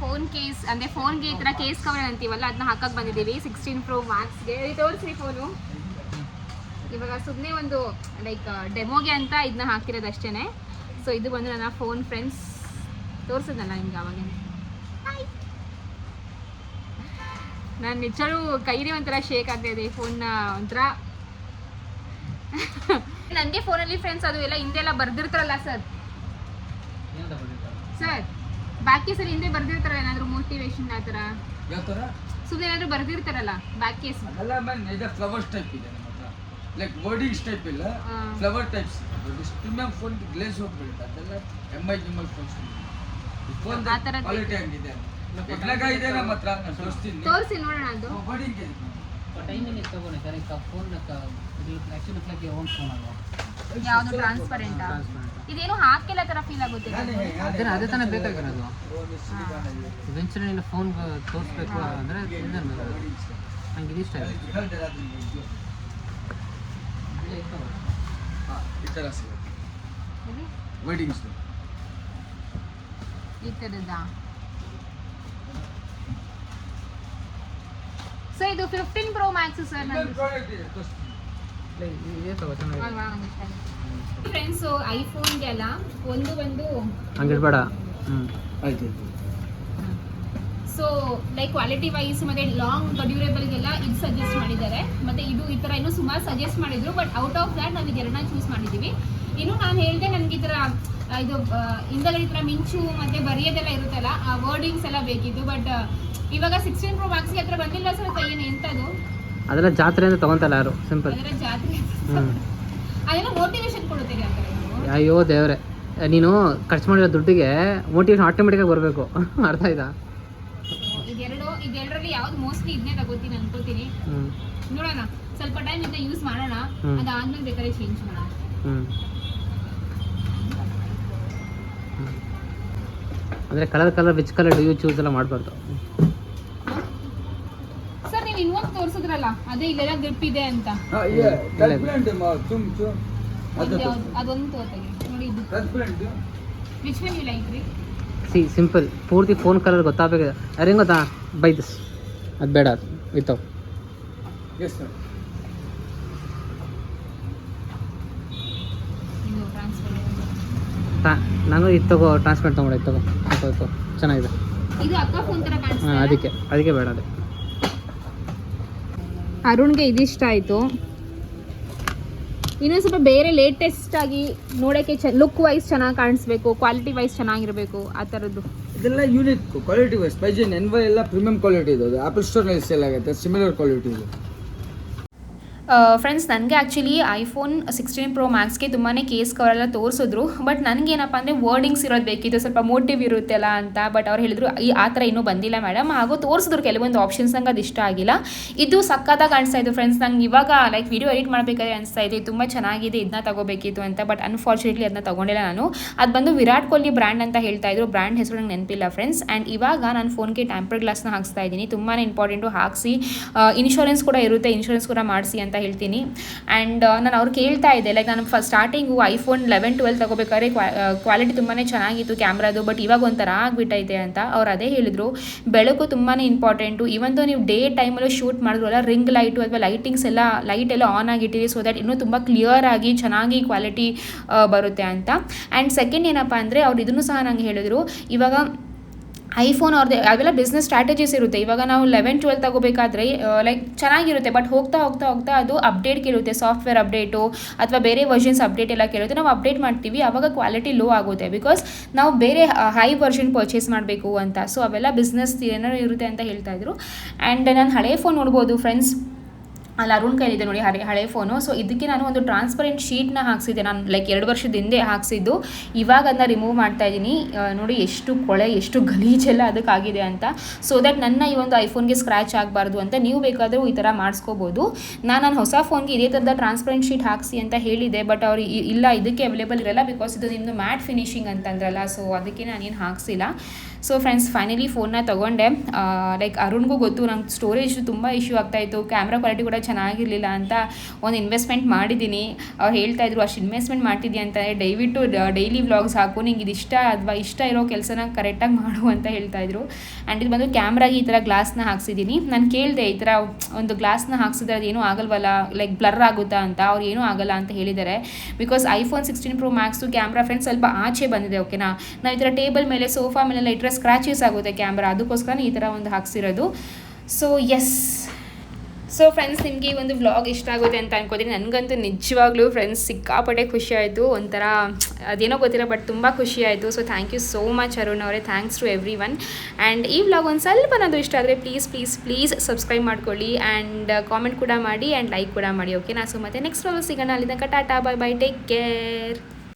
ಫೋನ್ ಕೇಸ್ ಅಂದರೆ ಫೋನ್ಗೆ ಈ ಥರ ಕೇಸ್ ಕವರ್ ಅಂತೀವಲ್ಲ ಅದನ್ನ ಹಾಕಕ್ಕೆ ಬಂದಿದ್ದೀವಿ. ಸಿಕ್ಸ್ಟೀನ್ ಪ್ರೋ ಮ್ಯಾಕ್ಸ್ಗೆ ತೋರಿಸ್ರಿ ಫೋನು ಇವಾಗ ಸುಮ್ಮನೆ ಒಂದು ಲೈಕ್ ಡೆಮೋಗೆ ಅಂತ ಇದನ್ನ ಹಾಕಿರೋದು ಅಷ್ಟೇ ಸೊ ಇದು ಬಂದು ನನ್ನ ಫೋನ್ ಫ್ರೆಂಡ್ಸ್ ತೋರಿಸಿದ್ನಲ್ಲ ನಿಮ್ಗೆ ಅವಾಗ ನಾನು ನಿಜವೂ ಕೈನೇ ಒಂಥರ ಶೇಕ್ ಆಗ್ತಾ ಇದೆ ಫೋನ್ನ ಒಂಥರ. ನನಗೆ ಫೋನಲ್ಲಿ ಫ್ರೆಂಡ್ಸ್ ಅದು ಎಲ್ಲ ಹಿಂದೆ ಎಲ್ಲ ಬರ್ದಿರ್ತಾರಲ್ಲ ಸರ್ ಸರ್ ಬಾಕಿ ಸರ್ ಹಿಂದೆ ಬರ್ದಿರ್ತಾರಲ್ಲ ಏನಾದರೂ ಮೋಟಿವೇಶನ್ ಆ ಥರ? ಸುಮ್ಮನೆ ಏನಾದರೂ ಬರ್ದಿರ್ತಾರಲ್ಲ ಬಾಕಿ ಫ್ಲವರ್ಸ್ ಟೈಪ್ ಇದೆ. ಲೈಕ್ ವರ್ಡಿಂಗ್ಸ್ ಟೈಪ್ ಇಲ್ಲ. ಫ್ಲವರ್ ಟೈಪ್ಸ್ ತುಂಬ ಫೋನ್ ಗ್ಲೇಸ್ ಹೋಗ್ಬಿಡುತ್ತೆ. ಅದೆಲ್ಲ ಎಂ ಐ ಗಿಮ್ ಐ ಫೋನ್ಸ್ ಫೋನ್ ಕ್ವಾಲಿಟಿ ಹಂಗಿದೆ. ಎಗ್ಲಾಗ ಇದೆ ನಮ್ಮ ಹತ್ರ ನಾನು ತೋರಿಸ್ತೀನಿ. ತೋರಿಸಿ ನೋಡೋಣ ಅದು. ವರ್ಡಿಂಗ್ ಇದೆ ಟೈಮಿಂಗ್ ಎಷ್ಟು ತಗೊಂಡೆ ಸರ್ ಈಗ ಫೋನ್ ಆ್ಯಕ್ಚುಲಿ ಫ್ಲಕ್ಕೆ ಓನ್ ಫೋನ್ ಅಲ್ವಾ? ಯಾವುದು ಟ್ರಾನ್ಸ್ಪರೆಂಟ್ ಇದೇನು ಹಾಕಿಲ್ಲ ಥರ ಫೀಲ್ ಆಗುತ್ತೆ ಅದನ್ನ ಅದೇ ತಾನೇ ಬೇಕಾಗಿರೋದು. ಇವೆಂಚುಲಿ ನೀನು ಫೋನ್ ತೋರಿಸ್ಬೇಕು ಅಂದರೆ ನಂಗೆ ಇದಿಷ್ಟ ಇದೆ ಹೇಳ್ದೆ ಅದು ನಿಮ್ಗೆ. ಹಾ, ಈ ಥರ ಸಿಗುತ್ತೆ ಈ ಥರದ್ದಾ? ಇದು fifteen pro max sir friends ಐಫೋನ್ಗೆಲ್ಲ ಒಂದು ಒಂದು ಹಂಡ್ರೆಡ್ ಹ್ಞೂ ಆಯ್ತು. ಸೊ ಲೈಕ್ ಕ್ವಾಲಿಟಿ ವೈಸ್ ಮತ್ತೆ ಲಾಂಗ್ ಡ್ಯೂರೇಬಲ್ಗೆಲ್ಲ ಇದು ಸಜೆಸ್ಟ್ ಮಾಡಿದ್ದಾರೆ. ಮತ್ತೆ ಇದು ಈ ಥರ ಇನ್ನೂ ಸುಮಾರು ಸಜೆಸ್ಟ್ ಮಾಡಿದ್ರು ಬಟ್ ಔಟ್ ಆಫ್ ದ್ಯಾಟ್ ನಾವು ಇದೆರಡನ್ನ ಚೂಸ್ ಮಾಡಿದ್ದೀವಿ ಇನ್ನು ನಾನು ಹೇಳಿದೆ ನನಗೆ ಈ ಥರ ಇದು ಹಿಂದಗಡೆ ಈ ಥರ ಮಿಂಚು ಮತ್ತು ಬರೆಯೋದೆಲ್ಲ ಇರುತ್ತಲ್ಲ ಆ ವರ್ಡಿಂಗ್ಸ್ ಎಲ್ಲ ಬೇಕಿತ್ತು ಬಟ್ ಇವಾಗ ಸಿಕ್ಸ್ಟೀನ್ ಪ್ರೋ ಮ್ಯಾಕ್ಸ್ಗೆ ಹತ್ರ ಬಂದಿಲ್ಲ ಸರ್ ಏನು ಎಂಥದ್ದು ಅದೆಲ್ಲ ಜಾತ್ರೆ ಅಂತ ತಗೊಂತಲ್ಲ ಯಾರು? ಸಿಂಪಲ್ ಅದರ ಜಾತ್ರೆ. ಅದೆಲ್ಲ ಮೋಟಿವೇಶನ್ ಕೊಡುತ್ತೆ ಅಂತ ಅಯ್ಯೋ ದೇವ್ರೆ. ನೀನು ಖರ್ಚು ಮಾಡಿರೋ ದುಡ್ಡಿಗೆ ಮೋಟಿವೇಶನ್ ಆಟೋಮೆಟಿಕಾಗಿ ಬರಬೇಕು. ಅರ್ಥ ಆಯ್ತಾ ಇದೆರಡು ಇದೆರಡರಲ್ಲಿ ಯಾವ್ದು ಮೋಸ್ಟ್ಲಿ ಇದನ್ನೇ ತಗೋತೀನಿ ಅನ್ಕೋತೀನಿ ಹ್ಞೂ ನೋಡೋಣ ಸ್ವಲ್ಪ ಟೈಮ್ ಇದೆ ಯೂಸ್ ಮಾಡೋಣ. ಅದಾದ್ಮೇಲೆ ಬೇಕಾದ್ರೆ ಚೇಂಜ್ ಮಾಡೋಣ. ಅಂದ್ರೆ ಅಂದರೆ colour colour which colour do you choose ಎಲ್ಲ ಮಾಡಬಾರ್ದು. ಸರ್ ನೀವು ಇನ್ನೊಂದು ತೋರಿಸಿದ್ರಲ್ಲ ಅದೇ ಇಲ್ಲೆಲ್ಲ ಗ್ರಿಪ್ ಇದೆ ಅಂತ. ಅದು? ಅದೊಂದು ತೋತಾಗಿ ನೋಡಿ ಇದು. Transparent which one you like ರೀ ಸಿ ಸಿಂಪಲ್ ಪೂರ್ತಿ ಫೋನ್ ಕಲರ್ ಗೊತ್ತಾಗಬೇಕಿದೆ ಅರೆ ಗೊತ್ತಾ? By this. ಅದು ಬೇಡ ವಿತೌ ಎಸ್ ಸರ್ ಇದು ನಾನು ಇದು ತಗೋ ಟ್ರಾನ್ಸ್ಪೆಂಟ್ ತೊಗೊಂಡೆ ಇದು ತಗೋ. ಇದು ಚೆನ್ನಾಗಿದೆ. ಇದು ಅಕ್ಕ ಫೋನ್ ತರ ಹಾಂ ಅದಕ್ಕೆ ಅದಕ್ಕೆ ಬೇಡ ಅದೇ. ಅರುಣ್ಗೆ ಇದಿಷ್ಟ ಆಯಿತು. ಇನ್ನೊಂದು ಸ್ವಲ್ಪ ಬೇರೆ ಲೇಟೆಸ್ಟ್ ಆಗಿ ನೋಡೋಕೆ ಚ ಲುಕ್ ವೈಸ್ ಚೆನ್ನಾಗಿ ಕಾಣಿಸ್ಬೇಕು ಕ್ವಾಲಿಟಿ ವೈಸ್ ಚೆನ್ನಾಗಿರಬೇಕು ಆ ಥರದ್ದು ಇದೆಲ್ಲ ಯೂನಿಕ್ ಕ್ವಾಲಿಟಿ ವೈಸ್ ಪೈಜನ್ ಎನ್ ವೈ ಎಲ್ಲ ಪ್ರೀಮಿಯಂ ಕ್ವಾಲಿಟಿ ಇದು ಅದು. ಆಪಲ್ ಸ್ಟೋರ್ನಲ್ಲಿ ಸೇಲ್ ಆಗುತ್ತೆ ಸಿಮಿಲರ್ ಕ್ವಾಲಿಟಿ ಇದು ಫ್ರೆಂಡ್ಸ್ ನನಗೆ ಆ್ಯಕ್ಚುಲಿ ಐಫೋನ್ ಸಿಕ್ಸ್ಟೀನ್ ಪ್ರೋ ಮ್ಯಾಕ್ಸ್ಗೆ ತುಂಬಾ ಕೇಸ್ ಕವರೆಲ್ಲ ತೋರಿಸಿದ್ರು. ಬಟ್ ನನಗೇನಪ್ಪ ಅಂದರೆ ವರ್ಡಿಂಗ್ಸ್ ಇರೋದು ಬೇಕಿತ್ತು. ಸ್ವಲ್ಪ ಮೋಟಿವ್ ಇರುತ್ತಲ್ಲ ಅಂತ. ಬಟ್ ಅವ್ರು ಹೇಳಿದ್ರು, ಈ, ಆ ಥರ ಇನ್ನೂ ಬಂದಿಲ್ಲ ಮೇಡಮ್ ಹಾಗೂ ತೋರಿಸಿದ್ರು ಕೆಲವೊಂದು ಆಪ್ಷನ್ಸ್ ನಂಗೆ ಅದು ಇಷ್ಟ ಆಗಿಲ್ಲ. ಇದು ಸಕ್ಕತ್ತಾಗಿ ಕಾಣಿಸ್ತಾ ಇತ್ತು ಫ್ರೆಂಡ್ಸ್ ನಂಗೆ ಇವಾಗ ಲೈಕ್ ವಿಡಿಯೋ ಎಡಿಟ್ ಮಾಡಬೇಕಾದ್ರೆ ಅನಿಸ್ತಾ ಇದೆ ತುಂಬ ಚೆನ್ನಾಗಿದೆ ಇದನ್ನ ತಗೋಬೇಕಿತ್ತು ಅಂತ. ಬಟ್ ಅನ್ಫಾರ್ಚುನೇಟ್ಲಿ ಅದನ್ನ ತಗೊಂಡಿಲ್ಲ ನಾನು. ಅದು ಬಂದು ವಿರಾಟ್ ಕೊಹ್ಲಿ ಬ್ರ್ಯಾಂಡ್ ಅಂತ ಹೇಳ್ತಾ ಇದ್ರು. ಬ್ರ್ಯಾಂಡ್ ಹೆಸರು ನಂಗೆ ನೆನಪಿಲ್ಲ ಫ್ರೆಂಡ್ಸ್ ಆ್ಯಂಡ್ ಇವಾಗ ನಾನು ಫೋನ್ಗೆ ಟ್ಯಾಂಪರ್ ಗ್ಲಾಸ್ನ ಹಾಕ್ಸ್ತಾ ಇದ್ದೀನಿ. ತುಂಬಾ ಇಂಪಾರ್ಟೆಂಟು ಹಾಕಿಸಿ. ಇನ್ಶೂರೆನ್ಸ್ ಕೂಡ ಇರುತ್ತೆ. ಇನ್ಶೂರೆನ್ಸ್ ಕೂಡ ಮಾಡಿಸಿ ಅಂತ ಹೇಳ್ತೀನಿ. ಆ್ಯಂಡ್ ನಾನು ಅವ್ರು ಕೇಳ್ತಾ ಇದ್ದೆ ಲೈಕ್ ನಾನು first starting iPhone eleven twelve ತಗೋಬೇಕಾದ್ರೆ ಕ್ವಾಲಿಟಿ ತುಂಬಾ ಚೆನ್ನಾಗಿತ್ತು ಕ್ಯಾಮ್ರಾದು ಬಟ್ ಇವಾಗ ಒಂಥರ ಆಗಿಬಿಟ್ಟೈತೆ ಅಂತ ಅವ್ರು ಅದೇ ಹೇಳಿದರು. ಬೆಳಕು ತುಂಬಾ ಇಂಪಾರ್ಟೆಂಟು ಇವೊಂದು ನೀವು ಡೇ ಟೈಮಲ್ಲೂ ಶೂಟ್ ಮಾಡಿದ್ರು ಅಲ್ಲ ರಿಂಗ್ ಲೈಟು ಅಥವಾ ಲೈಟಿಂಗ್ಸ್ ಎಲ್ಲ ಲೈಟ್ ಎಲ್ಲ ಆನ್ ಆಗಿಟ್ಟಿದೆ ಸೊ ದಟ್ ಇನ್ನೂ ತುಂಬ ಕ್ಲಿಯರ್ ಆಗಿ ಚೆನ್ನಾಗಿ ಕ್ವಾಲಿಟಿ ಬರುತ್ತೆ ಅಂತ. ಆ್ಯಂಡ್ ಸೆಕೆಂಡ್ ಏನಪ್ಪ ಅಂದರೆ ಅವ್ರು ಇದನ್ನು ಸಹ ನಂಗೆ ಹೇಳಿದ್ರು, ಇವಾಗ ಐಫೋನ್ ಅವ್ರದ್ದು ಅವೆಲ್ಲ ಬಿಸ್ನೆಸ್ ಸ್ಟ್ರಾಟಜೀಸ್ ಇರುತ್ತೆ. ಇವಾಗ ನಾವು ಲೆವೆನ್ ಟ್ವೆಲ್ ತಗೋಬೇಕಾದ್ರೆ ಲೈಕ್ ಚೆನ್ನಾಗಿರುತ್ತೆ ಬಟ್ ಹೋಗ್ತಾ ಹೋಗ್ತಾ ಹೋಗ್ತಾ ಅದು ಅಪ್ಡೇಟ್ ಕೇಳುತ್ತೆ. ಸಾಫ್ಟ್ವೇರ್ ಅಪ್ಡೇಟು ಅಥವಾ ಬೇರೆ ವರ್ಷನ್ಸ್ ಅಪ್ಡೇಟ್ ಎಲ್ಲ ಕೇಳುತ್ತೆ. ನಾವು ಅಪ್ಡೇಟ್ ಮಾಡ್ತೀವಿ, ಅವಾಗ ಕ್ವಾಲಿಟಿ ಲೋ ಆಗುತ್ತೆ. ಬಿಕಾಸ್ ನಾವು ಬೇರೆ ಹೈ ವರ್ಷನ್ ಪರ್ಚೇಸ್ ಮಾಡಬೇಕು ಅಂತ. ಸೊ ಅವೆಲ್ಲ ಬಿಸ್ನೆಸ್ ಏನಾರು ಇರುತ್ತೆ ಅಂತ ಹೇಳ್ತಾ ಇದ್ರು. ಆ್ಯಂಡ್ ನಾನು ಹಳೆ ಫೋನ್ ನೋಡ್ಬೋದು ಫ್ರೆಂಡ್ಸ್ ಅಲ್ಲಿ ಅರುಣ್ ಕೈಲಿದೆ ನೋಡಿ, ಹಳೆ ಹಳೆ ಫೋನು ಸೊ ಇದಕ್ಕೆ ನಾನು ಒಂದು ಟ್ರಾನ್ಸ್ಪರೆಂಟ್ ಶೀಟ್ನ ಹಾಕ್ಸಿದ್ದೆ. ನಾನು ಲೈಕ್ ಎರಡು ವರ್ಷದ ಹಿಂದೆ ಹಾಕ್ಸಿದ್ದು. ಇವಾಗ ಅದನ್ನ ರಿಮೂವ್ ಮಾಡ್ತಾ ಇದ್ದೀನಿ. ನೋಡಿ ಎಷ್ಟು ಕೊಳೆ, ಎಷ್ಟು ಗಲೀಜೆಲ್ಲ ಅದಕ್ಕಾಗಿದೆ ಅಂತ. ಸೊ ದಟ್ ನನ್ನ ಈ ಒಂದು ಐಫೋನ್ಗೆ ಸ್ಕ್ರ್ಯಾಚ್ ಆಗಬಾರ್ದು ಅಂತ ನೀವು ಬೇಕಾದರೂ ಈ ಥರ ಮಾಡಿಸ್ಕೋಬೋದು. ನಾನು ನನ್ನ ಹೊಸ ಫೋನ್ಗೆ ಇದೇ ಥರದ ಟ್ರಾನ್ಸ್ಪರೆಂಟ್ ಶೀಟ್ ಹಾಕಿಸಿ ಅಂತ ಹೇಳಿದೆ ಬಟ್ ಅವ್ರು ಇಲ್ಲ, ಇದಕ್ಕೆ ಅವೈಲೇಬಲ್ ಇರಲ್ಲ ಬಿಕಾಸ್ ಇದು ನಿಮ್ಮದು ಮ್ಯಾಟ್ ಫಿನಿಶಿಂಗ್ ಅಂತಂದ್ರಲ್ಲ. ಸೊ ಅದಕ್ಕೆ ನಾನೇನು ಹಾಕ್ಸಿಲ್ಲ. ಸೊ ಫ್ರೆಂಡ್ಸ್ ಫೈನಲಿ ಫೋನ್ನ ತೊಗೊಂಡೆ. ಲೈಕ್ ಅರುಣ್ಗೂ ಗೊತ್ತು, ನಂಗೆ ಸ್ಟೋರೇಜ್ ತುಂಬ ಇಶ್ಯೂ ಆಗ್ತಾಯಿತ್ತು ಕ್ಯಾಮ್ರಾ ಕ್ವಾಲಿಟಿ ಕೂಡ ಚೆನ್ನಾಗಿರಲಿಲ್ಲ ಅಂತ ಒಂದು ಇನ್ವೆಸ್ಟ್ಮೆಂಟ್ ಮಾಡಿದ್ದೀನಿ. ಅವ್ರು ಹೇಳ್ತಾ ಇದ್ರು, ಅಷ್ಟು ಇನ್ವೆಸ್ಟ್ಮೆಂಟ್ ಮಾಡ್ತಿದ್ಯಾ ಅಂತ ದಯವಿಟ್ಟು ಡೈಲಿ ವ್ಲಾಗ್ಸ್ ಹಾಕು. ನಿಂಗೆ ಇದು ಇಷ್ಟ ಅಥವಾ ಇಷ್ಟ ಇರೋ ಕೆಲಸನ ಕರೆಕ್ಟಾಗಿ ಮಾಡು ಅಂತ ಹೇಳ್ತಾ ಇದ್ರು. ಆ್ಯಂಡ್ ಇದು ಬಂದು ಕ್ಯಾಮ್ರಾಗೆ ಈ ಥರ ಗ್ಲಾಸ್ನ ಹಾಕ್ಸಿದ್ದೀನಿ. ನಾನು ಕೇಳಿದೆ, ಈ ಥರ ಒಂದು ಗ್ಲಾಸ್ನ ಹಾಕ್ಸಿದ್ರೆ ಅದೇನೂ ಆಗಲ್ವಲ್ಲ? ಲೈಕ್ ಬ್ಲರ್ ಆಗುತ್ತಾ ಅಂತ? ಅವ್ರು ಏನೂ ಆಗಲ್ಲ ಅಂತ ಹೇಳಿದ್ದಾರೆ. Because iPhone sixteen pro max camera friends ಸ್ವಲ್ಪ ಆಚೆ ಬಂದಿದೆ ಓಕೆನಾ ನಾವು ಈ ಥರ ಟೇಬಲ್ ಮೇಲೆ ಸೋಫಾ ಮೇಲೆಲ್ಲ ಇಟ್ಟರೆ ಸ್ಕ್ರಾಚಸ್ ಆಗುತ್ತೆ ಕ್ಯಾಮ್ರಾ. ಅದಕ್ಕೋಸ್ಕರ ಈ ಥರ ಒಂದು ಹಾಕ್ಸಿರೋದು. ಸೊ ಎಸ್ ಸೊ ಫ್ರೆಂಡ್ಸ್ ನಿಮಗೆ ಈ ಒಂದು ವ್ಲಾಗ್ ಇಷ್ಟ ಆಗುತ್ತೆ ಅಂತ ಅನ್ಕೋತೀನಿ. ನನಗಂತೂ ನಿಜವಾಗ್ಲೂ ಫ್ರೆಂಡ್ಸ್ ಸಿಕ್ಕಾಪಟ್ಟೆ ಖುಷಿ ಆಯಿತು. ಒಂಥರ, ಅದೇನೋ ಗೊತ್ತಿಲ್ಲ ಬಟ್ ತುಂಬ ಖುಷಿ ಆಯಿತು. So thank you so much Arun ಅವರೇ. Thanks to everyone and ಈ ವ್ಲಾಗ್ ಒಂದು ಸ್ವಲ್ಪ ನಾನು ಇಷ್ಟ ಆದರೆ ಪ್ಲೀಸ್ ಪ್ಲೀಸ್ ಪ್ಲೀಸ್ ಸಬ್ಸ್ಕ್ರೈಬ್ ಮಾಡ್ಕೊಳ್ಳಿ. ಆ್ಯಂಡ್ ಕಾಮೆಂಟ್ ಕೂಡ ಮಾಡಿ. ಆ್ಯಂಡ್ ಲೈಕ್ ಕೂಡ ಮಾಡಿ. ಓಕೆನಾ ಸೊ ಮತ್ತೆ ನೆಕ್ಸ್ಟ್ ವ್ಲಾಗ್ ಸಿಗೋಣ. ಅಲ್ಲಿ ತನಕ tata bye bye take care